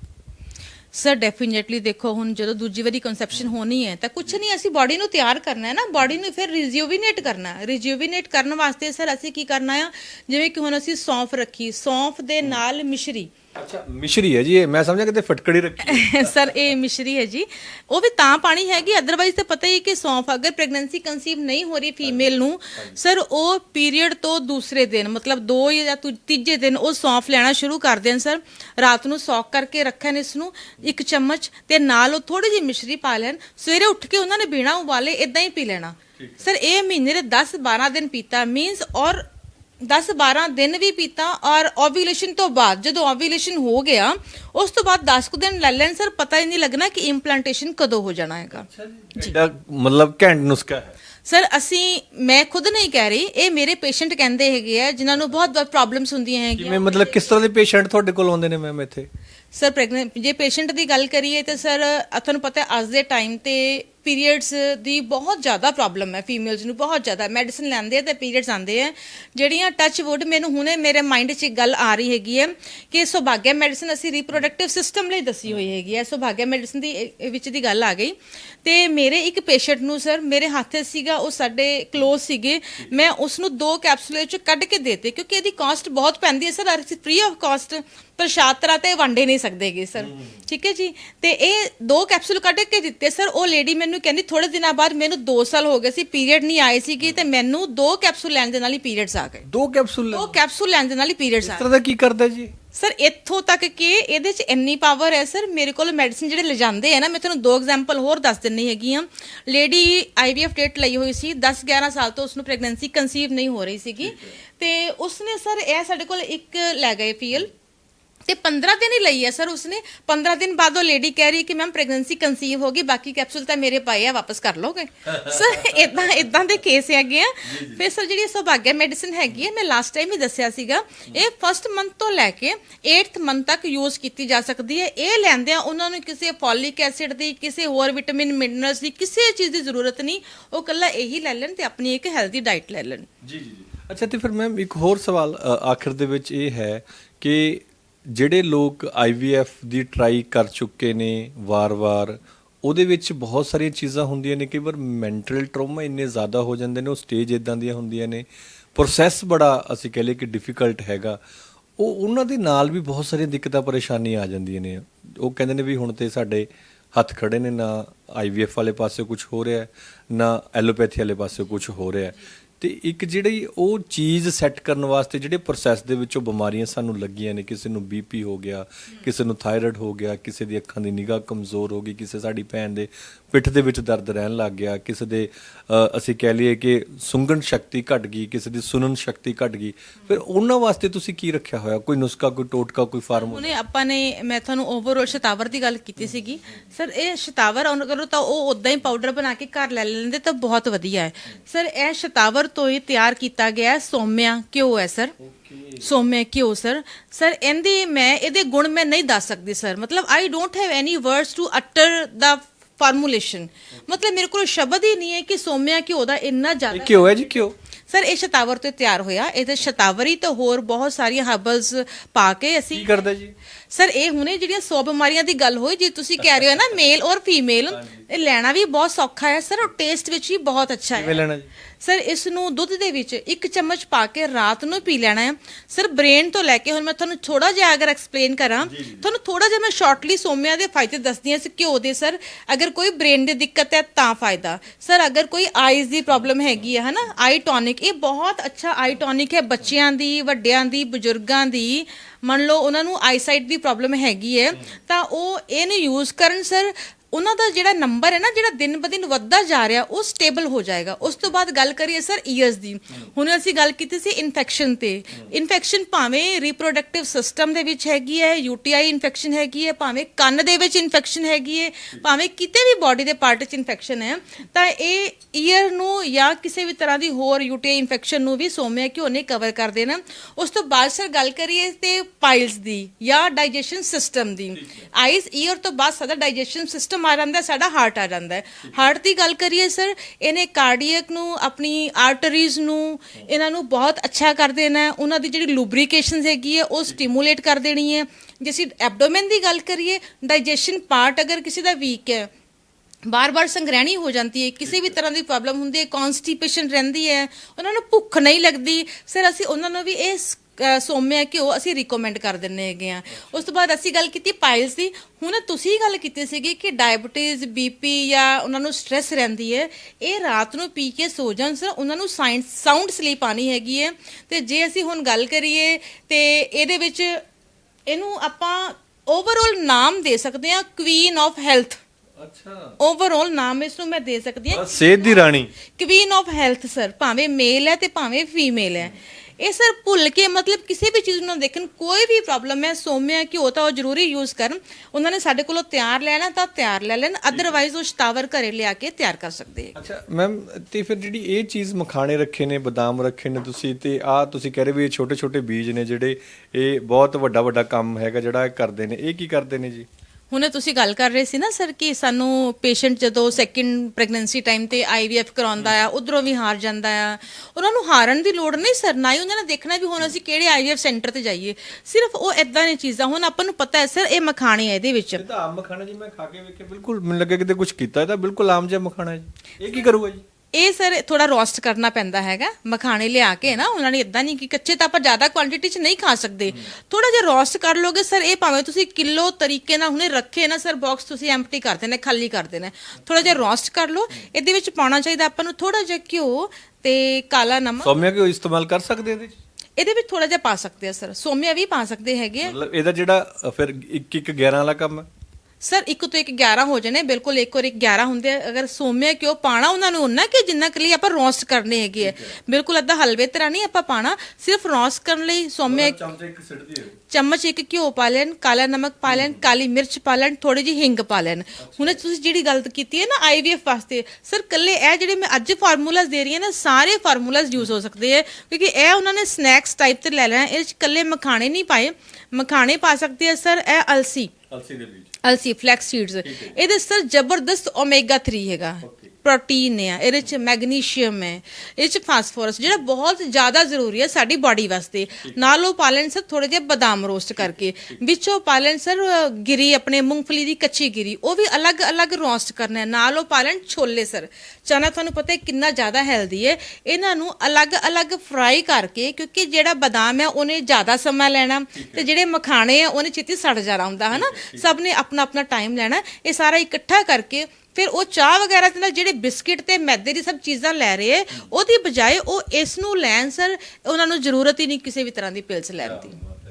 ਸਰ ਡੈਫੀਨਿਟਲੀ ਦੇਖੋ, ਹੁਣ ਜਦੋਂ ਦੂਜੀ ਵਾਰੀ ਕਨਸੈਪਸ਼ਨ ਹੋਣੀ ਹੈ, ਤਾਂ ਕੁਝ ਨਹੀਂ, ਅਸੀਂ ਬਾਡੀ ਨੂੰ ਤਿਆਰ ਕਰਨਾ ਹੈ ਨਾ। ਬਾਡੀ ਨੂੰ ਫਿਰ ਰਿਜੂਵਿਨੇਟ ਕਰਨਾ ਹੈ। ਰਿਜੂਵਿਨੇਟ ਕਰਨ ਵਾਸਤੇ ਸਰ ਅਸੀਂ ਕੀ ਕਰਨਾ ਆ? ਜਿਵੇਂ ਕਿ ਹੁਣ ਅਸੀਂ ਸੌਂਫ ਰੱਖੀ, ਸੌਂਫ ਦੇ ਨਾਲ ਮਿਸ਼ਰੀ। ਅੱਛਾ ਮਿਸ਼ਰੀ ਹੈ ਜੀ ਇਹ ਮੈਂ ਸਮਝਿਆ ਕਿਤੇ ਫਟਕੜੀ ਰੱਖੀ ਸਰ ਇਹ ਮਿਸ਼ਰੀ ਹੈ ਜੀ। ਉਹ ਵੀ ਤਾਂ ਪਾਣੀ ਹੈਗੀ ਅਦਰਵਾਈਜ਼ ਤਾਂ ਪਤਾ ਹੀ ਹੈ ਕਿ ਸੌਂਫ ਅਗਰ ਪ੍ਰੈਗਨੈਂਸੀ ਕਨਸੀਵ ਨਹੀਂ ਹੋ ਰਹੀ ਫੀਮੇਲ ਨੂੰ ਸਰ ਉਹ ਪੀਰੀਅਡ ਤੋਂ ਦੂਸਰੇ ਦਿਨ ਮਤਲਬ ਦੋ ਜਾਂ ਤੂ- ਤੀਜੇ ਦਿਨ ਉਹ ਸੌਂਫ ਲੈਣਾ ਸ਼ੁਰੂ ਕਰ ਦੇਣ ਸਰ। ਰਾਤ ਨੂੰ ਸੌਕ ਕਰਕੇ ਰੱਖਣ ਇਸ ਨੂੰ ਇੱਕ ਚਮਚ ਤੇ ਨਾਲ ਉਹ ਥੋੜੀ ਜਿਹੀ ਮਿਸ਼ਰੀ ਪਾ ਲੈਣ। ਸਵੇਰੇ ਉੱਠ ਕੇ ਉਹਨਾਂ ਨੇ ਬਿਨਾ ਉਬਾਲੇ ਇਦਾਂ ਹੀ ਪੀ ਲੈਣਾ। ਸਰ ਇਹ ਮਹੀਨੇ ਦੇ 10 12 ਦਿਨ ਪੀਤਾ ਮੀਨਸ ਔਰ 10 12 ਦਿਨ ਵੀ ਪੀਤਾ ਔਰ ਓਵੂਲੇਸ਼ਨ ਤੋਂ ਬਾਅਦ ਜਦੋਂ ਓਵੂਲੇਸ਼ਨ ਹੋ ਗਿਆ ਉਸ ਤੋਂ ਬਾਅਦ 10 ਕੁ ਦਿਨ ਲੈ ਲੈਣ ਸਰ ਪਤਾ ਹੀ ਨਹੀਂ ਲੱਗਣਾ ਕਿ ਇੰਪਲਾਂਟੇਸ਼ਨ ਕਦੋਂ ਹੋ ਜਾਣਾ ਹੈਗਾ। ਇਹਦਾ ਮਤਲਬ ਘੈਂਟ ਨੁਸਖਾ ਹੈ। ਸਰ ਅਸੀਂ ਮੈਂ ਖੁਦ ਨਹੀਂ ਕਹਿ ਰਹੀ ਇਹ ਮੇਰੇ ਪੇਸ਼ੈਂਟ ਕਹਿੰਦੇ ਹੈਗੇ ਆ ਜਿਨ੍ਹਾਂ ਨੂੰ ਬਹੁਤ ਬਹੁਤ ਪ੍ਰੋਬਲਮਸ ਹੁੰਦੀਆਂ ਹੈਗੀਆਂ। ਕਿਵੇਂ ਮਤਲਬ ਕਿਸ ਤਰ੍ਹਾਂ ਦੇ ਪੇਸ਼ੈਂਟ ਤੁਹਾਡੇ ਕੋਲ ਆਉਂਦੇ ਨੇ ਮੈਮ ਇੱਥੇ? ਸਰ ਪ੍ਰੈਗਨੈਂਟ ਜੇ ਪੇਸ਼ੈਂਟ ਦੀ ਗੱਲ ਕਰੀਏ ਤਾਂ ਸਰ ਤੁਹਾਨੂੰ ਪਤਾ ਹੈ ਅੱਜ ਦੇ ਟਾਈਮ ਤੇ ਪੀਰੀਅਡਸ ਦੀ ਬਹੁਤ ਜ਼ਿਆਦਾ ਪ੍ਰੋਬਲਮ ਹੈ ਫੀਮੇਲਸ ਨੂੰ ਬਹੁਤ ਜ਼ਿਆਦਾ। ਮੈਡੀਸਿਨ ਲੈਂਦੇ ਆ ਤੇ ਪੀਰੀਅਡਸ ਆਉਂਦੇ ਆ। ਜਿਹੜੀਆਂ ਟੱਚ ਵੁੱਡ ਮੈਨੂੰ ਹੁਣੇ ਮੇਰੇ ਮਾਈਂਡ 'ਚ ਇੱਕ ਗੱਲ ਆ ਰਹੀ ਹੈਗੀ ਹੈ ਕਿ ਸੁਭਾਗਿਆ ਮੈਡੀਸਿਨ ਅਸੀਂ ਰੀਪਰੋਡਕਟਿਵ ਸਿਸਟਮ ਲਈ ਦੱਸੀ ਹੋਈ ਹੈਗੀ ਹੈ। ਸੁਭਾਗਿਆ ਮੈਡੀਸਿਨ ਦੀ ਵਿੱਚ ਦੀ ਗੱਲ ਆ ਗਈ। ਤੇ ਮੇਰੇ ਇੱਕ ਪੇਸ਼ੈਂਟ ਨੂੰ ਸਰ ਮੇਰੇ ਹੱਥ ਸੀਗਾ, ਉਹ ਸਾਡੇ ক্লোਜ਼ ਸੀਗੇ। ਮੈਂ ਉਸ ਨੂੰ ਦੋ ਕੈਪਸੂਲ ਚ ਕੱਢ ਕੇ ਦੇਤੇ, ਕਿਉਂਕਿ ਇਹਦੀ ਕਾਸਟ ਬਹੁਤ ਪੈਂਦੀ ਹੈ ਸਰ ਅਸੀਂ ਫ੍ਰੀ ਆਫ ਕਾਸਟ ਪ੍ਰਸ਼ਾਦ ਤਰ੍ਹਾਂ ਤੇ ਵੰਡੇ ਨਹੀਂ ਸਕਦੇਗੇ ਸਰ ਠੀਕ ਹੈ ਜੀ? ਤੇ ਇਹ ਦੋ ਕੈਪਸੂਲ ਕੱਢ ਕੇ ਦਿੱਤੇ ਸਰ ਉਹ ਲੇਡੀ ਮੈਨੂੰ ਕਹਿੰਦੀ ਥੋੜੇ ਦਿਨਾਂ ਬਾਅਦ ਮੈਨੂੰ 2 ਸਾਲ ਹੋ ਗਏ ਸੀ ਪੀਰੀਅਡ ਨਹੀਂ ਆਏ ਸੀਗੇ ਤੇ ਮੈਨੂੰ ਦੋ ਕੈਪਸੂਲ ਲੈਣ ਦੇ ਨਾਲ ਹੀ ਪੀਰੀਅਡਸ ਆ ਗਏ। ਦੋ ਕੈਪਸੂਲ ਦੋ ਕੈਪਸੂਲ ਲੈਣ ਦੇ ਨਾਲ ਹੀ ਪੀਰੀਅਡਸ ਆ ਇਸ ਗਏ। ਤਰ੍ਹਾਂ ਦਾ ਕੀ ਕਰਦਾ ਜੀ? ਸਰ ਇੱਥੋਂ ਤੱਕ ਕਿ ਇਹਦੇ 'ਚ ਇੰਨੀ ਪਾਵਰ ਹੈ ਸਰ ਮੇਰੇ ਕੋਲ ਮੈਡੀਸਿਨ ਜਿਹੜੇ ਲਿਜਾਂਦੇ ਆ ਨਾ ਮੈਂ ਤੁਹਾਨੂੰ ਦੋ ਐਗਜ਼ਾਮਪਲ ਹੋਰ ਦੱਸ ਦਿੰਨੀ ਹੈਗੀ ਆ ਲੇਡੀ ਆਈਵੀਐਫ ਡੇਟ ਲਈ ਹੋਈ ਸੀ 10 11 ਸਾਲ ਤੋਂ ਉਸਨੂੰ ਪ੍ਰੈਗਨੈਂਸੀ ਕਨਸੀਵ ਨਹੀਂ ਹੋ ਰਹੀ ਸੀਗੀ। ਤੇ ਉਸਨੇ ਸਰ ਇਹ ਸਾਡੇ ਕੋਲ ਇੱਕ ਲੈ ਗਏ ਫੀਲ। ਤੇ 15 ਦਿਨ ਹੀ ਲਈ ਹੈ ਸਰ ਉਸਨੇ। 15 ਦਿਨ ਬਾਅਦ ਉਹ ਲੇਡੀ ਕਹਿ ਰਹੀ ਹੈ ਕਿ ਮੈਮ ਪ੍ਰੈਗਨੈਂਸੀ ਕਨਸੀਵ ਹੋ ਗਈ ਬਾਕੀ ਕੈਪਸੂਲ ਤਾਂ ਮੇਰੇ ਪਏ ਆ ਵਾਪਸ ਕਰ ਲੋਗੇ ਸਰ ਇਦਾਂ ਇਦਾਂ ਦੇ ਕੇਸ ਹੈਗੇ ਆ। ਫਿਰ ਸਰ ਜਿਹੜੀ ਸੁਭਾਗਿਆ ਮੈਡੀਸਿਨ ਹੈਗੀ ਹੈ ਮੈਂ ਲਾਸਟ ਟਾਈਮ ਹੀ ਦੱਸਿਆ ਸੀਗਾ। ਇਹ ਫਸਟ ਮੰਥ ਤੋਂ ਲੈ ਕੇ 8th ਮੰਥ ਤੱਕ ਯੂਜ਼ ਕੀਤੀ ਜਾ ਸਕਦੀ ਹੈ। ਇਹ ਲੈਂਦੇ ਆ ਉਹਨਾਂ ਨੂੰ ਕਿਸੇ ਫੋਲਿਕ ਐਸਿਡ ਦੀ ਕਿਸੇ ਹੋਰ ਵਿਟਾਮਿਨ ਮਿਨਰਲਸ ਦੀ ਕਿਸੇ ਚੀਜ਼ ਦੀ ਜ਼ਰੂਰਤ ਨਹੀਂ। ਉਹ ਕੱਲਾ ਇਹੀ ਲੈ ਲੈਣ ਤੇ ਆਪਣੀ ਇੱਕ ਹੈਲਦੀ ਡਾਈਟ ਲੈ ਲੈਣ। ਜੀ ਜੀ ਅੱਛਾ ਤੇ ਫਿਰ ਮੈਮ ਇੱਕ ਹੋਰ ਸਵਾਲ ਅ, ਆਖਿਰ ਦੇ ਵਿੱਚ ਇਹ ਹੈ ਕਿ ਜਿਹੜੇ ਲੋਕ ਆਈਵੀਐਫ ਦੀ ਟਰਾਈ ਕਰ ਚੁੱਕੇ ਨੇ ਵਾਰ-ਵਾਰ, ਉਹਦੇ ਵਿੱਚ ਬਹੁਤ ਸਾਰੀਆਂ ਚੀਜ਼ਾਂ ਹੁੰਦੀਆਂ ਨੇ, ਕਈ ਵਾਰ ਮੈਂਟਲ ਟਰੋਮਾ ਇੰਨੇ ਜ਼ਿਆਦਾ ਹੋ ਜਾਂਦੇ ਨੇ, ਉਹ ਸਟੇਜ ਇਦਾਂ ਦੀਆਂ ਹੁੰਦੀਆਂ ਨੇ। ਪ੍ਰੋਸੈਸ ਬੜਾ ਅਸੀਂ ਕਹ ਲਈਏ ਕਿ ਡਿਫਿਕਲਟ ਹੈਗਾ। ਉਹ, ਉਹਨਾਂ ਦੇ ਨਾਲ ਵੀ ਬਹੁਤ ਸਾਰੀਆਂ ਦਿੱਕਤਾਂ, ਪਰੇਸ਼ਾਨੀਆਂ ਆ ਜਾਂਦੀਆਂ ਨੇ। ਉਹ ਕਹਿੰਦੇ ਨੇ ਵੀ ਹੁਣ ਤੇ ਸਾਡੇ ਹੱਥ ਖੜੇ ਨੇ, ਨਾ ਆਈਵੀਐਫ ਵਾਲੇ ਪਾਸੇ ਕੁਝ ਹੋ ਰਿਹਾ ਨਾ ਐਲੋਪੈਥੀ ਵਾਲੇ ਪਾਸੇ ਕੁਝ ਹੋ ਰਿਹਾ ਤੇ ਇੱਕ ਜਿਹੜੀ ਉਹ ਚੀਜ਼ ਸੈੱਟ ਕਰਨ ਵਾਸਤੇ ਜਿਹੜੇ ਪ੍ਰੋਸੈਸ ਦੇ ਵਿੱਚੋਂ ਬਿਮਾਰੀਆਂ ਸਾਨੂੰ ਲੱਗੀਆਂ ਨੇ ਕਿਸੇ ਨੂੰ ਬੀਪੀ ਹੋ ਗਿਆ ਕਿਸੇ ਨੂੰ ਥਾਇਰਾਇਡ ਹੋ ਗਿਆ ਕਿਸੇ ਦੀ ਅੱਖਾਂ ਦੀ ਨਿਗਾਹ ਕਮਜ਼ੋਰ ਹੋ ਗਈ ਕਿਸੇ ਸਾਡੀ ਭੈਣ ਦੇ ਪਿੱਠ ਦੇ ਵਿੱਚ ਦਰਦ ਰਹਿਣ ਲੱਗ ਗਿਆ ਕਿਸੇ ਦੇ ਅਸੀਂ ਕਹਿ ਲਈਏ ਕਿ ਸੁੰਗਣ ਸ਼ਕਤੀ ਘਟ ਗਈ ਕਿਸੇ ਦੀ ਸੁਣਨ ਸ਼ਕਤੀ ਘਟ ਗਈ। ਫਿਰ ਉਹਨਾਂ ਵਾਸਤੇ ਤੁਸੀਂ ਕੀ ਰੱਖਿਆ ਹੋਇਆ? ਕੋਈ ਨੁਸਖਾ ਕੋਈ ਟੋਟਕਾ ਕੋਈ ਫਾਰਮੂਲਾ ਉਹਨੇ ਆਪਾਂ ਨੇ ਮੈਂ ਤੁਹਾਨੂੰ ਓਵਰਆਲ ਸ਼ਤਾਵਰ ਦੀ ਗੱਲ ਕੀਤੀ ਸੀਗੀ। ਸਰ ਇਹ ਸ਼ਤਾਵਰ ਆਨ ਕਰੋ ਤਾਂ ਉਹ ਉਦਾਂ ਹੀ ਪਾਊਡਰ ਬਣਾ ਕੇ ਘਰ ਲੈ ਲੈਂਦੇ ਤਾਂ ਬਹੁਤ ਵਧੀਆ ਹੈ। ਸਰ ਇਹ ਸ਼ਤਾਵਰ ਤੋਂ ਹੀ ਤਿਆਰ ਕੀਤਾ ਗਿਆ ਹੈ। ਸੋਮਿਆ ਘਿਓ ਹੈ ਸਰ। ਸੋਮਿਆ ਘਿਓ ਸਰ। ਸਰ ਇਹਦੇ ਮੈਂ ਇਹਦੇ ਗੁਣ ਮੈਂ ਨਹੀਂ ਦੱਸ ਸਕਦੀ ਸਰ। ਮਤਲਬ I don't have any words to utter the formulation ਮਤਲਬ ਮੇਰੇ ਕੋਲ ਸ਼ਬਦ ਹੀ ਨਹੀਂ ਹੈ ਕਿ ਸੋਮਿਆ ਘਿਓ ਦਾ ਇੰਨਾ ਜ਼ਿਆਦਾ ਕਿਉਂ ਹੈ ਜੀ ਕਿਉਂ ਸਰ ਇਹ ਸ਼ਤਾਵਰ ਤੋਂ ਤਿਆਰ ਹੋਇਆ। ਇਹਦੇ ਸ਼ਤਾਵਰੀ ਤੇ ਹੋਰ ਬਹੁਤ ਸਾਰੀਆਂ ਹਰਬਲਸ ਪਾ ਕੇ ਕੀ ਅਸੀਂ ਕਰਦਾ ਜੀ? ਸਰ ਇਹ ਹੁਣੇ ਜਿਹੜੀਆਂ 100 ਬਿਮਾਰੀਆਂ ਦੀ ਗੱਲ ਹੋਈ ਜੇ ਤੁਸੀਂ ਕਹਿ ਰਹੇ ਹੋ ਨਾ ਮੇਲ ਔਰ ਫੀਮੇਲ ਇਹ ਲੈਣਾ ਵੀ ਬਹੁਤ ਸੌਖਾ ਹੈ ਸਰ ਔਰ ਟੇਸਟ ਵਿੱਚ ਵੀ ਬਹੁਤ ਅੱਛਾ ਹੈ। ਲੈਣਾ ਜੀ? ਸਰ ਇਸ ਨੂੰ ਦੁੱਧ ਦੇ ਵਿੱਚ ਇੱਕ ਚਮਚ ਪਾ ਕੇ ਰਾਤ ਨੂੰ ਪੀ ਲੈਣਾ ਹੈ। ਸਰ ਬ੍ਰੇਨ ਤੋਂ ਲੈ ਕੇ ਹੁਣ ਮੈਂ ਤੁਹਾਨੂੰ ਥੋੜਾ ਜਿਹਾ ਅਗਰ ਐਕਸਪਲੇਨ ਕਰਾਂ ਤੁਹਾਨੂੰ ਥੋੜਾ ਜਿਹਾ ਮੈਂ ਸ਼ਾਰਟਲੀ ਸੋਮਿਆਂ ਦੇ ਫਾਇਦੇ ਦੱਸਦੀ ਹਾਂ। ਇਸ ਘਿਓ ਦੇ ਸਰ ਅਗਰ ਕੋਈ ਬ੍ਰੇਨ ਦੀ ਦਿੱਕਤ ਹੈ ਤਾਂ ਫਾਇਦਾ। ਸਰ ਅਗਰ ਕੋਈ ਆਈਜ਼ ਦੀ ਪ੍ਰੋਬਲਮ ਹੈਗੀ ਹੈ ਹਨਾ ਆਈ ਟੌਨਿਕ ਇਹ ਬਹੁਤ ਅੱਛਾ ਆਈ ਟੌਨਿਕ ਹੈ ਬੱਚਿਆਂ ਦੀ ਵੱਡਿਆਂ ਦੀ ਬਜ਼ੁਰਗਾਂ ਦੀ। ਮੰਨ ਲਓ ਉਹਨਾਂ ਨੂੰ ਆਈਸਾਈਟ ਦੀ ਪ੍ਰੋਬਲਮ ਹੈਗੀ ਹੈ, ਤਾਂ ਉਹ ਇਹਨੂੰ ਯੂਜ਼ ਕਰਨ ਸਰ ਉਹਨਾਂ ਦਾ ਜਿਹੜਾ ਨੰਬਰ ਹੈ ਨਾ ਜਿਹੜਾ ਦਿਨ ਬ ਦਿਨ ਵੱਧਦਾ ਜਾ ਰਿਹਾ ਉਹ ਸਟੇਬਲ ਹੋ ਜਾਏਗਾ। ਉਸ ਤੋਂ ਬਾਅਦ ਗੱਲ ਕਰੀਏ ਸਰ ਈਅਰਸ ਦੀ। ਹੁਣ ਅਸੀਂ ਗੱਲ ਕੀਤੀ ਸੀ ਇਨਫੈਕਸ਼ਨ ਤੇ। ਇਨਫੈਕਸ਼ਨ ਭਾਵੇਂ ਰੀਪਰੋਡਕਟਿਵ ਸਿਸਟਮ ਦੇ ਵਿੱਚ ਹੈਗੀ ਹੈ ਯੂਟੀਆਈ ਇਨਫੈਕਸ਼ਨ ਹੈਗੀ ਹੈ ਭਾਵੇਂ ਕੰਨ ਦੇ ਵਿੱਚ ਇਨਫੈਕਸ਼ਨ ਹੈਗੀ ਹੈ ਭਾਵੇਂ ਕਿਤੇ ਵੀ ਬਾਡੀ ਦੇ ਪਾਰਟ 'ਚ ਇਨਫੈਕਸ਼ਨ ਹੈ ਤਾਂ ਇਹ ਈਅਰ ਨੂੰ ਜਾਂ ਕਿਸੇ ਵੀ ਤਰ੍ਹਾਂ ਦੀ ਹੋਰ ਯੂਟੀਆਈ ਇਨਫੈਕਸ਼ਨ ਨੂੰ ਵੀ ਸੋਮਿਆ ਘਿਓ ਨੇ ਕਵਰ ਕਰ ਦੇਣਾ ਉਸ ਤੋਂ ਬਾਅਦ ਸਰ ਗੱਲ ਕਰੀਏ ਤੇ ਪਾਈਲਸ ਦੀ ਜਾਂ ਡਾਈਜੈਸ਼ਨ ਸਿਸਟਮ ਦੀ। ਆਈਜ਼ ਈਅਰ ਤੋਂ ਬਾਅਦ ਸਾਡਾ ਡਾਈਜੈਸ਼ਨ ਸਿਸਟਮ ਸਿਸਟਮ ਆ ਜਾਂਦਾ, ਸਾਡਾ ਹਾਰਟ ਆ ਜਾਂਦਾ ਹਾਰਟ ਦੀ ਗੱਲ ਕਰੀਏ ਸਰ ਇਹਨੇ ਕਾਰਡੀਅਕ ਨੂੰ, ਆਪਣੀ ਆਰਟਰੀਜ਼ ਨੂੰ, ਇਹਨਾਂ ਨੂੰ ਬਹੁਤ ਅੱਛਾ ਕਰ ਦੇਣਾ ਉਹਨਾਂ ਦੀ ਜਿਹੜੀ ਲੂਬਰੀਕੇਸ਼ਨਸ ਹੈਗੀ ਹੈ, ਉਹ ਸਟਿਮੂਲੇਟ ਕਰ ਦੇਣੀ ਹੈ। ਜੇ ਅਸੀਂ ਐਬਡੋਮਨ ਦੀ ਗੱਲ ਕਰੀਏ ਡਾਈਜੈਸ਼ਨ ਪਾਰਟ ਅਗਰ ਕਿਸੇ ਦਾ ਵੀਕ ਹੈ, ਬਾਰ-ਬਾਰ ਸੰਗ੍ਰਹਿਣੀ ਹੋ ਜਾਂਦੀ ਹੈ, ਕਿਸੇ ਵੀ ਤਰ੍ਹਾਂ ਦੀ ਪ੍ਰੋਬਲਮ ਹੁੰਦੀ ਹੈ ਕਨਸਟੀਪੇਸ਼ਨ ਰਹਿੰਦੀ ਹੈ, ਉਹਨਾਂ ਨੂੰ ਭੁੱਖ ਨਹੀਂ ਲੱਗਦੀ। ਸਰ ਅਸੀਂ ਉਹਨਾਂ ਨੂੰ ਵੀ ਇਹ ਸ- ਅ, ਸੋਮਿਆ ਘਿਓ ਅਸੀਂ ਰਿਕਮੈਂਡ ਕਰ ਦਿੰਨੇ ਹੈਗੇ ਆ। ਉਸ ਤੋਂ ਬਾਅਦ ਅਸੀਂ ਗੱਲ ਕੀਤੀ ਪਾਈਲਸ ਦੀ। ਹੁਣ ਤੁਸੀਂ ਗੱਲ ਕੀਤੀ ਸੀਗੀ ਕਿ ਡਾਇਬੀਟੀਜ਼ ਬੀਪੀ ਜਾਂ ਉਹਨਾਂ ਨੂੰ ਸਟ੍ਰੈਸ ਰਹਿੰਦੀ ਹੈ। ਇਹ ਰਾਤ ਨੂੰ ਪੀ ਕੇ ਸੋ ਜਾਣ ਸਰ ਉਹਨਾਂ ਨੂੰ ਸਾਇੰਸ ਸਾਊਂਡ ਸਲੀਪ ਆਣੀ ਹੈਗੀ ਹੈ। ਤੇ ਜੇ ਅਸੀਂ ਹੁਣ ਗੱਲ ਕਰੀਏ ਤੇ ਇਹਦੇ ਵਿੱਚ ਇਹਨੂੰ ਆਪਾਂ ਓਵਰਆਲ ਨਾਮ ਦੇ ਸਕਦੇ ਹਾਂ ਕੁਈਨ ਆਫ ਹੈਲਥ ਅੱਛਾ। ਓਵਰਆਲ ਨਾਮ ਇਸ ਨੂੰ ਮੈਂ ਦੇ ਸਕਦੀ ਹਾਂ। ਸਿਹਤ ਦੀ ਰਾਣੀ। ਕੁਈਨ ਆਫ ਹੈਲਥ ਸਰ ਭਾਵੇਂ ਮੇਲ ਹੈ ਤੇ ਭਾਵੇਂ ਫੀਮੇਲ ਹੈ। ਇਹ ਸਰ ਭੁੱਲ ਕੇ ਮਤਲਬ ਕਿਸੇ ਵੀ ਚੀਜ਼ ਨੂੰ ਦੇਖਣ ਕੋਈ ਵੀ ਪ੍ਰੋਬਲਮ ਹੈ ਸੋਮਿਆ ਕਿ ਉਹ ਤਾਂ ਉਹ ਜ਼ਰੂਰੀ ਯੂਜ਼ ਕਰਨ ਉਹਨਾਂ ਨੇ ਸਾਡੇ ਕੋਲੋਂ ਤਿਆਰ ਲੈਣਾ ਤਾਂ ਤਿਆਰ ਲੈ ਲੈਣ ਅਦਰਵਾਈਜ਼ ਉਹ ਸ਼ਤਾਵਰ ਘਰੇ ਲਿਆ ਕੇ ਤਿਆਰ ਕਰ ਸਕਦੇ ਹੈ। ਅੱਛਾ ਮੈਮ ਤੇ ਫਿਰ ਜਿਹੜੀ ਇਹ ਚੀਜ਼ ਮਖਾਣੇ ਰੱਖੇ ਨੇ ਬਦਾਮ ਰੱਖੇ ਨੇ ਤੁਸੀਂ ਤੇ ਆ ਤੁਸੀਂ ਕਹਿ ਰਹੇ ਵੀ ਇਹ ਛੋਟੇ ਛੋਟੇ ਬੀਜ ਨੇ ਜਿਹੜੇ ਇਹ ਬਹੁਤ ਵੱਡਾ ਵੱਡਾ ਕੰਮ ਹੈਗਾ ਜਿਹੜਾ ਇਹ ਕਰਦੇ ਨੇ। ਇਹ ਕੀ ਕਰਦੇ ਨੇ ਜੀ? ਹੁਣ ਤੁਸੀਂ ਗੱਲ ਕਰ ਰਹੇ ਸੀ ਨਾ, ਸਰ, ਕਿ ਸਾਨੂੰ ਪੇਸ਼ੈਂਟ ਜਦੋਂ ਸੈਕਿੰਡ ਪ੍ਰੈਗਨੈਂਸੀ ਟਾਈਮ ਤੇ ਆਈਵੀਐਫ ਕਰਾਉਂਦਾ ਆ, ਉਧਰੋਂ ਵੀ ਹਾਰ ਜਾਂਦਾ ਆ। ਉਹਨਾਂ ਨੂੰ ਹਾਰਨ ਦੀ ਲੋੜ ਨਹੀਂ, ਸਰ, ਨਾ ਹੀ ਉਹਨਾਂ ਨੇ ਦੇਖਣਾ ਵੀ ਹੁਣ ਅਸੀਂ ਕਿਹੜੇ ਆਈਵੀਐਫ ਸੈਂਟਰ ਤੇ ਜਾਈਏ। ਸਿਰਫ ਉਹ ਇਦਾਂ ਦੀਆਂ ਚੀਜ਼ਾਂ, ਹੁਣ ਆਪਾਂ ਨੂੰ ਪਤਾ ਹੈ, ਸਰ, ਇਹ ਮਖਾਣੇ ਆ ਇਹਦੇ ਵਿੱਚ। ਇਹ ਤਾਂ ਆਮ ਮਖਾਣਾ ਜੀ, ਮੈਂ ਖਾ ਕੇ ਵੇਖਿਆ, ਬਿਲਕੁਲ ਮੈਨੂੰ ਲੱਗਿਆ ਕਿਤੇ ਕੁਝ ਕੀਤਾ ਇਹ ਤਾਂ ਬਿਲਕੁਲ ਆਮ ਜਿਹਾ ਮਖਾਣਾ ਜੀ। ਇਹ ਕੀ ਕਰੂਗਾ ਜੀ? ਇਹ ਸਰ ਥੋੜਾ ਰੋਸਟ ਕਰਨਾ ਪੈਂਦਾ ਹੈਗਾ ਮਖਾਣੇ ਲਿਆ ਕੇ ਨਾ ਉਹਨਾਂ ਨੇ ਇਦਾਂ ਨਹੀਂ ਕਿ ਕੱਚੇ ਤਾਂ ਆਪਾਂ ਜ਼ਿਆਦਾ ਕੁਆਂਟੀਟੀ 'ਚ ਨਹੀਂ ਖਾ ਸਕਦੇ। ਥੋੜਾ ਜਿਹਾ ਰੋਸਟ ਕਰ ਲੋਗੇ ਸਰ ਇਹ ਭਾਵੇਂ ਤੁਸੀਂ ਕਿਲੋ ਤਰੀਕੇ ਨਾਲ ਹੁਣੇ ਰੱਖੇ ਨਾ ਸਰ ਬਾਕਸ ਤੁਸੀਂ ਐਮਪਟੀ ਕਰ ਦੇਣਾ ਖਾਲੀ ਕਰ ਦੇਣਾ। ਥੋੜਾ ਜਿਹਾ ਰੋਸਟ ਕਰ ਲਓ ਇਹਦੇ ਵਿੱਚ ਪਾਉਣਾ ਚਾਹੀਦਾ ਆਪਾਂ ਨੂੰ ਥੋੜਾ ਜਿਹਾ ਘਿਓ ਤੇ ਕਾਲਾ ਨਮਕ। ਸੌਮਿਆ ਕਿ ਇਸਤੇਮਾਲ ਕਰ ਸਕਦੇ ਇਹਦੇ ਚ ਇਹਦੇ ਵਿੱਚ ਥੋੜਾ ਜਿਹਾ ਪਾ ਸਕਦੇ ਆ ਸਰ ਸੋਮਿਆ ਵੀ ਪਾ ਸਕਦੇ ਹੈਗੇ ਆ। ਮਤਲਬ ਇਹਦਾ ਜਿਹੜਾ ਫਿਰ 1 1 11 ਵਾਲਾ ਕੰਮ ਹੈ? ਸਰ ਇੱਕ ਤੋਂ ਇੱਕ 11 ਹੋ ਜਾਣੇ ਬਿਲਕੁਲ ਇੱਕ ਔਰ ਇੱਕ 11 ਹੁੰਦੇ ਆ। ਅਗਰ ਸੋਮਿਆ ਕਿਉਂ ਪਾਣਾ ਉਹਨਾਂ ਨੂੰ ਉਹਨਾਂ ਕਿ ਜਿੰਨਾ ਕੁ ਲਈ ਆਪਾਂ ਰੋਸਟ ਕਰਨੇ ਹੈਗੇ ਆ? ਬਿਲਕੁਲ ਅੱਧਾ ਹਲਵੇ ਤਰ੍ਹਾਂ ਨਹੀਂ ਆਪਾਂ ਪਾਣਾ। ਸਿਰਫ ਰੋਸਟ ਕਰਨ ਲਈ ਸੋਮਿਆ ਚਮਚਾ ਇੱਕ ਸਿੱਟਦੀ ਹੈ ਚਮਚ ਇੱਕ ਘਿਓ ਪਾ ਲੈਣ ਕਾਲਾ ਨਮਕ ਪਾ ਲੈਣ ਕਾਲੀ ਮਿਰਚ ਪਾ ਲੈਣ ਥੋੜੀ ਜਿਹੀ ਹਿੰਗ ਪਾ ਲੈਣ। ਹੁਣ ਤੁਸੀਂ ਜਿਹੜੀ ਗੱਲ ਕੀਤੀ ਹੈ ਨਾ ਆਈਵੀਐਫ ਵਾਸਤੇ ਸਰ ਕੱਲੇ ਇਹ ਜਿਹੜੇ ਮੈਂ ਅੱਜ ਫਾਰਮੂਲਾਜ਼ ਦੇ ਰਹੀ ਹਾਂ ਨਾ ਸਾਰੇ ਫਾਰਮੂਲਾਜ਼ ਯੂਜ਼ ਹੋ ਸਕਦੇ ਆ। ਕਿਉਂਕਿ ਇਹ ਉਹਨਾਂ ਨੇ ਸਨੈਕਸ ਟਾਈਪ ਤੇ ਲੈ ਲੈਣਾ ਇਹਦੇ ਚ ਕੱਲੇ ਮਖਾਣੇ ਨਹੀਂ ਪਾਏ। ਮਖਾਣੇ ਪਾ ਸਕਦੇ ਆ ਸਰ ਇਹ ਅਲਸੀ। ਅਲਸੀ ਦੇ ਬੀਜ। ਅਲਸੀ ਫਲੈਕਸ ਸੀਡਸ ਇਹਦੇ ਸਰ ਜ਼ਬਰਦਸਤ ਓਮੇਗਾ 3 ਹੈਗਾ। ਪ੍ਰੋਟੀਨ ਹੈ ਇਹਦੇ ਚ ਮੈਗਨੀਸ਼ੀਅਮ ਹੈ ਇਹ ਚ ਫਾਸਫੋਰਸ ਜਿਹੜਾ ਬਹੁਤ ਜ਼ਿਆਦਾ ਜ਼ਰੂਰੀ ਹੈ ਸਾਡੀ ਬਾਡੀ ਵਾਸਤੇ। ਨਾਲ ਉਹ ਪਾਲਣ ਸਰ ਥੋੜੇ ਜਿਹਾ ਬਦਾਮ ਰੋਸਟ ਕਰਕੇ। ਵਿੱਚੋਂ ਪਾਲਣ ਸਰ ਗਿਰੀ ਆਪਣੇ ਮੂੰਗਫਲੀ ਦੀ ਕੱਚੀ ਗਿਰੀ ਉਹ ਵੀ ਅਲੱਗ-ਅਲੱਗ ਰੋਸਟ ਕਰਨਾ ਹੈ। ਨਾਲ ਉਹ ਪਾਲਣ ਛੋਲੇ ਸਰ। ਚਨਾ ਤੁਹਾਨੂੰ ਪਤਾ ਹੈ ਕਿੰਨਾ ਜ਼ਿਆਦਾ ਹੈਲਦੀ ਹੈ। ਇਹਨਾਂ ਨੂੰ ਅਲੱਗ-ਅਲੱਗ ਫਰਾਈ ਕਰਕੇ ਕਿਉਂਕਿ ਜਿਹੜਾ ਬਦਾਮ ਹੈ ਉਹਨੇ ਜ਼ਿਆਦਾ ਸਮਾਂ ਲੈਣਾ ਤੇ ਜਿਹੜੇ ਮਖਾਣੇ ਆ ਉਹਨੇ ਛੇਤੀ ਸੜ ਜਾਣਾ ਹੁੰਦਾ ਹੈ ਨਾ ਸਭ ਨੇ ਆਪਣਾ ਆਪਣਾ ਟਾਈਮ ਲੈਣਾ। ਇਹ ਸਾਰਾ ਇਕੱਠਾ ਕਰਕੇ ਫਿਰ ਉਹ ਚਾਹ ਵਗੈਰਾ ਦੇ ਨਾਲ ਜਿਹੜੇ ਬਿਸਕਿਟ ਤੇ ਮੈਦੇ ਦੀ ਸਭ ਚੀਜ਼ਾਂ ਲੈ ਰਹੇ ਹੈ, ਉਹਦੀ ਬਜਾਏ ਉਹ ਇਸ ਨੂੰ ਲੈਣ ਸਰ ਉਹਨਾਂ ਨੂੰ ਜ਼ਰੂਰਤ ਹੀ ਨਹੀਂ ਕਿਸੇ ਵੀ ਤਰ੍ਹਾਂ ਦੀ ਪਿਲਸ ਲੈਣ ਦੀ।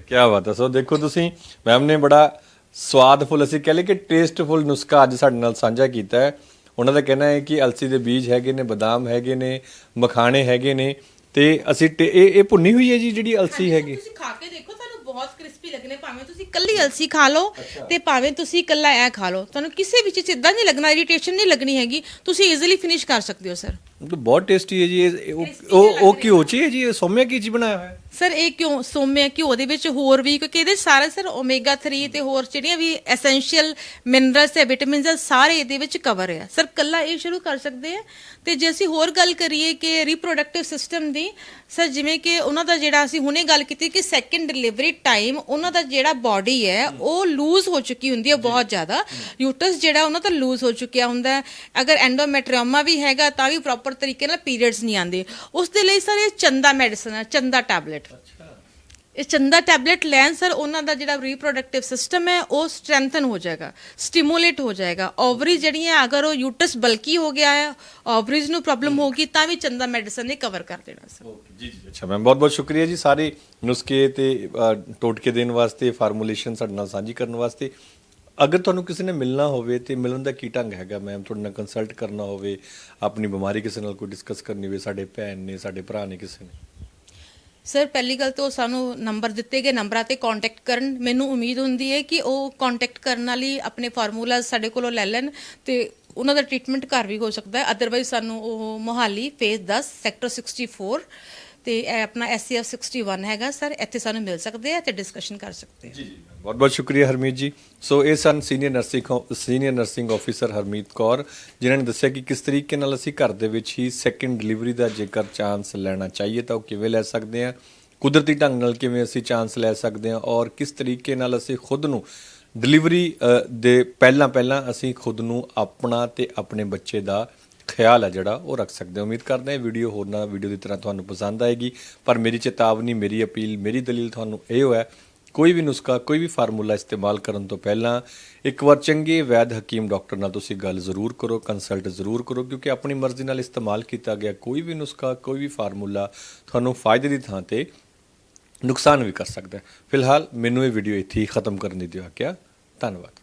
ਕੀ ਬਾਤ ਹੈ ਸੋ ਦੇਖੋ ਤੁਸੀਂ ਮੈਮ ਨੇ ਬੜਾ ਸਵਾਦਫੁਲ ਅਸੀਂ ਕਹ ਲਏ ਕਿ ਟੇਸਟਫੁਲ ਨੁਸਖਾ ਅੱਜ ਸਾਡੇ ਨਾਲ ਸਾਂਝਾ ਕੀਤਾ ਹੈ। ਉਹਨਾਂ ਦਾ ਕਹਿਣਾ ਹੈ ਕਿ ਅਲਸੀ ਦੇ ਬੀਜ ਹੈਗੇ ਨੇ ਬਦਾਮ ਹੈਗੇ ਨੇ ਮਖਾਣੇ ਹੈਗੇ ਨੇ ਤੇ ਅਸੀਂ ਟੇ- ਇਹ ਇਹ ਭੁੰਨੀ ਹੋਈ ਹੈ ਜੀ ਜਿਹੜੀ ਅਲਸੀ ਹੈਗੀ? ਤੁਸੀਂ ਖਾ ਕੇ ਦੇਖੋ ਤੁਹਾਨੂੰ ਬਹੁਤ ਕ੍ਰਿਸਪੀ ਲੱਗਣੇ ਭਾਵੇਂ ਤੁਸੀਂ ਕੱਲੀ ਅਲਸੀ ਖਾ ਲਓ ਤੇ ਭਾਵੇਂ ਤੁਸੀਂ ਕੱਲਾ ਇਹ ਖਾ ਲਓ। ਤੁਹਾਨੂੰ ਕਿਸੇ ਵਿੱਚ ਇਦਾਂ ਨਹੀਂ ਲੱਗਣਾ ਇਰੀਟੇਸ਼ਨ ਨਹੀਂ ਲੱਗਣੀ ਹੈਗੀ। ਤੁਸੀਂ ਈਜ਼ੀਲੀ ਫਿਨਿਸ਼ ਕਰ ਸਕਦੇ ਹੋ ਸਰ ਮਤਲਬ ਬਹੁਤ ਟੇਸਟੀ ਹੈ ਜੀ ਇਹ ਉਹ- ਉਹ ਉਹ ਘਿਓ ਚ ਹੀ ਹੈ ਜੀ ਇਹ ਸੌਮਿਆ ਕੀ ਜੀ ਬਣਾਇਆ ਹੋਇਆ ਹੈ। ਸਰ ਇਹ ਕਿਉਂ ਸੋਮਿਆ ਘਿਓ ਦੇ ਵਿੱਚ ਹੋਰ ਵੀ ਕਿਉਂਕਿ ਇਹਦੇ ਸਾਰੇ ਸਰ ਓਮੇਗਾ 3 ਤੇ ਹੋਰ ਜਿਹੜੀਆਂ ਵੀ ਐਸੈਂਸ਼ੀਅਲ ਮਿਨਰਲਸ ਤੇ ਵਿਟਾਮਿਨਸ ਆ ਸਾਰੇ ਇਹਦੇ ਵਿੱਚ ਕਵਰ ਆ ਸਰ ਕੱਲਾ ਇਹ ਸ਼ੁਰੂ ਕਰ ਸਕਦੇ ਆ ਤੇ ਜੇ ਅਸੀਂ ਹੋਰ ਗੱਲ ਕਰੀਏ ਕਿ ਰੀਪਰੋਡਕਟਿਵ ਸਿਸਟਮ ਦੀ ਸਰ ਜਿਵੇਂ ਕਿ ਉਹਨਾਂ ਦਾ ਜਿਹੜਾ ਅਸੀਂ ਹੁਣੇ ਗੱਲ ਕੀਤੀ ਕਿ ਸੈਕੰਡ ਡਿਲੀਵਰੀ ਟਾਈਮ ਉਹਨਾਂ ਦਾ ਜਿਹੜਾ ਬਾਡੀ ਹੈ ਉਹ ਲੂਜ਼ ਹੋ ਚੁੱਕੀ ਹੁੰਦੀ ਹੈ ਬਹੁਤ ਜ਼ਿਆਦਾ। ਯੂਟਰਸ ਜਿਹੜਾ ਉਹਨਾਂ ਦਾ ਲੂਜ਼ ਹੋ ਚੁੱਕਿਆ ਹੁੰਦਾ ਹੈ। ਅਗਰ ਐਂਡੋਮੈਟ੍ਰੀਓਮਾ ਵੀ ਹੈਗਾ ਤਾਂ ਵੀ ਪ੍ਰੋਪਰ ਤਰੀਕੇ ਨਾਲ ਪੀਰੀਅਡਸ ਨਹੀਂ ਆਉਂਦੇ। ਉਸ ਦੇ ਲਈ ਸਰ ਇਹ ਚੰਦਾ ਮੈਡੀਸਨ ਹੈ ਚੰਦਾ ਟੈਬਲੇਟ ਇਹ ਚੰਦਾ ਟੈਬਲੇਟ ਲੈਣ ਸਰ ਉਹਨਾਂ ਦਾ ਜਿਹੜਾ ਰੀਪਰੋਡਕਟਿਵ ਸਿਸਟਮ ਹੈ ਉਹ ਸਟਰੈਂਥਨ ਹੋ ਜਾਏਗਾ ਸਟਿਮੂਲੇਟ ਹੋ ਜਾਏਗਾ। ਓਵਰੀ ਜਿਹੜੀਆਂ ਅਗਰ ਉਹ ਯੂਟਰਸ ਬਲਕੀ ਹੋ ਗਿਆ ਹੈ ਓਵਰੀਜ਼ ਨੂੰ ਪ੍ਰੋਬਲਮ ਹੋਗੀ ਤਾਂ ਵੀ ਚੰਦਾ ਮੈਡੀਸਨ ਨੇ ਕਵਰ ਕਰ ਦੇਣਾ ਸਰ। ਜੀ ਜੀ ਅੱਛਾ ਮੈਮ ਬਹੁਤ ਬਹੁਤ ਸ਼ੁਕਰੀਆ ਜੀ ਸਾਰੇ ਨੁਸਖੇ ਤੇ ਟੋਟਕੇ ਦੇਣ ਵਾਸਤੇ ਫਾਰਮੂਲੇਸ਼ਨ ਸਾਡੇ ਨਾਲ ਸਾਂਝੀ ਕਰਨ ਵਾਸਤੇ। ਅਗਰ ਤੁਹਾਨੂੰ ਕਿਸੇ ਨੇ ਮਿਲਣਾ ਹੋਵੇ ਤੇ ਮਿਲਣ ਦਾ ਕੀ ਢੰਗ ਹੈਗਾ ਮੈਮ ਤੁਹਾਡੇ ਨਾਲ ਕੰਸਲਟ ਕਰਨਾ ਹੋਵੇ ਆਪਣੀ ਬਿਮਾਰੀ ਕਿਸੇ ਨਾਲ ਕੋਈ ਡਿਸਕਸ ਕਰਨੀ ਹੋਵੇ ਸਾਡੇ ਭੈਣ ਨੇ ਸਾਡੇ ਭਰਾ ਨੇ ਕਿਸੇ ਨੇ। ਸਰ ਪਹਿਲੀ ਗੱਲ ਤਾਂ ਉਹ ਸਾਨੂੰ ਨੰਬਰ ਦਿੱਤੇ ਗਏ ਨੰਬਰਾਂ ਤੇ ਕੰਟੈਕਟ ਕਰਨ। ਮੈਨੂੰ ਉਮੀਦ ਹੁੰਦੀ ਹੈ ਕਿ ਉਹ ਕੰਟੈਕਟ ਕਰਨ ਵਾਲੀ ਆਪਣੇ ਫਾਰਮੂਲਾਜ਼ ਸਾਡੇ ਕੋਲੋਂ ਲੈ ਲੈਣ ਤੇ ਉਹਨਾਂ ਦਾ ਟ੍ਰੀਟਮੈਂਟ ਘਰ ਵੀ ਹੋ ਸਕਦਾ ਹੈ। ਅਦਰਵਾਈਜ਼ ਸਾਨੂੰ ਉਹ ਮੋਹਾਲੀ ਫੇਸ 10 ਸੈਕਟਰ 64 ਤੇ ਇਹ ਆਪਣਾ SCF 61 ਹੈਗਾ, ਸਰ, ਇੱਥੇ ਸਾਨੂੰ ਮਿਲ ਸਕਦੇ ਆ ਤੇ ਡਿਸਕਸ਼ਨ ਕਰ ਸਕਦੇ ਆ। ਜੀ ਜੀ ਬਹੁਤ ਬਹੁਤ ਸ਼ੁਕਰੀਆ ਹਰਮੀਤ ਜੀ। ਸੋ ਇਹ ਸਨ senior nursing senior nursing officer Harmeet Kaur, ਜਿਨ੍ਹਾਂ ਨੇ ਦੱਸਿਆ ਕਿ ਕਿਸ ਤਰੀਕੇ ਨਾਲ ਅਸੀਂ ਘਰ ਦੇ ਵਿੱਚ ਹੀ ਸੈਕੰਡ ਡਿਲੀਵਰੀ ਦਾ ਜੇਕਰ ਚਾਂਸ ਲੈਣਾ ਚਾਹੀਏ ਤਾਂ ਉਹ ਕਿਵੇਂ ਲੈ ਸਕਦੇ ਹਾਂ ਕੁਦਰਤੀ ਢੰਗ ਨਾਲ ਕਿਵੇਂ ਅਸੀਂ ਚਾਂਸ ਲੈ ਸਕਦੇ ਹਾਂ ਔਰ ਕਿਸ ਤਰੀਕੇ ਨਾਲ ਅਸੀਂ ਖੁਦ ਨੂੰ ਡਿਲੀਵਰੀ ਦੇ ਪਹਿਲਾਂ ਪਹਿਲਾਂ ਅਸੀਂ ਖੁਦ ਨੂੰ ਆਪਣਾ ਤੇ ਆਪਣੇ ਬੱਚੇ ਦਾ ਖਿਆਲ ਹੈ ਜਿਹੜਾ, ਉਹ ਰੱਖ ਸਕਦੇ ਹੋ। ਉਮੀਦ ਕਰਦੇ ਹਾਂ ਇਹ ਵੀਡੀਓ ਹੋਰ ਨਾ ਵੀਡੀਓ ਦੀ ਤਰ੍ਹਾਂ ਤੁਹਾਨੂੰ ਪਸੰਦ ਆਏਗੀ। ਪਰ ਮੇਰੀ ਚੇਤਾਵਨੀ, ਮੇਰੀ ਅਪੀਲ, ਮੇਰੀ ਦਲੀਲ ਤੁਹਾਨੂੰ ਇਹ ਹੋਇਆ, ਕੋਈ ਵੀ ਨੁਸਖਾ, ਕੋਈ ਵੀ ਫਾਰਮੂਲਾ ਇਸਤੇਮਾਲ ਕਰਨ ਤੋਂ ਪਹਿਲਾਂ ਇੱਕ ਵਾਰ ਚੰਗੇ ਵੈਦ ਹਕੀਮ ਡਾਕਟਰ ਨਾਲ ਤੁਸੀਂ ਗੱਲ ਜ਼ਰੂਰ ਕਰੋ, ਕੰਸਲਟ ਜ਼ਰੂਰ ਕਰੋ, ਕਿਉਂਕਿ ਆਪਣੀ ਮਰਜ਼ੀ ਨਾਲ ਇਸਤੇਮਾਲ ਕੀਤਾ ਗਿਆ। ਕੋਈ ਵੀ ਨੁਸਖਾ, ਕੋਈ ਵੀ ਫਾਰਮੂਲਾ ਤੁਹਾਨੂੰ ਫਾਇਦੇ ਦੀ ਥਾਂ ਤੇ ਨੁਕਸਾਨ ਵੀ ਕਰ ਸਕਦਾ ਹੈ। ਫਿਲਹਾਲ ਮੈਨੂੰ ਇਹ ਵੀਡੀਓ ਇੱਥੇ ਹੀ ਖਤਮ ਕਰਨ ਦੀ ਦਿਓ ਆਗਿਆ। ਧੰਨਵਾਦ।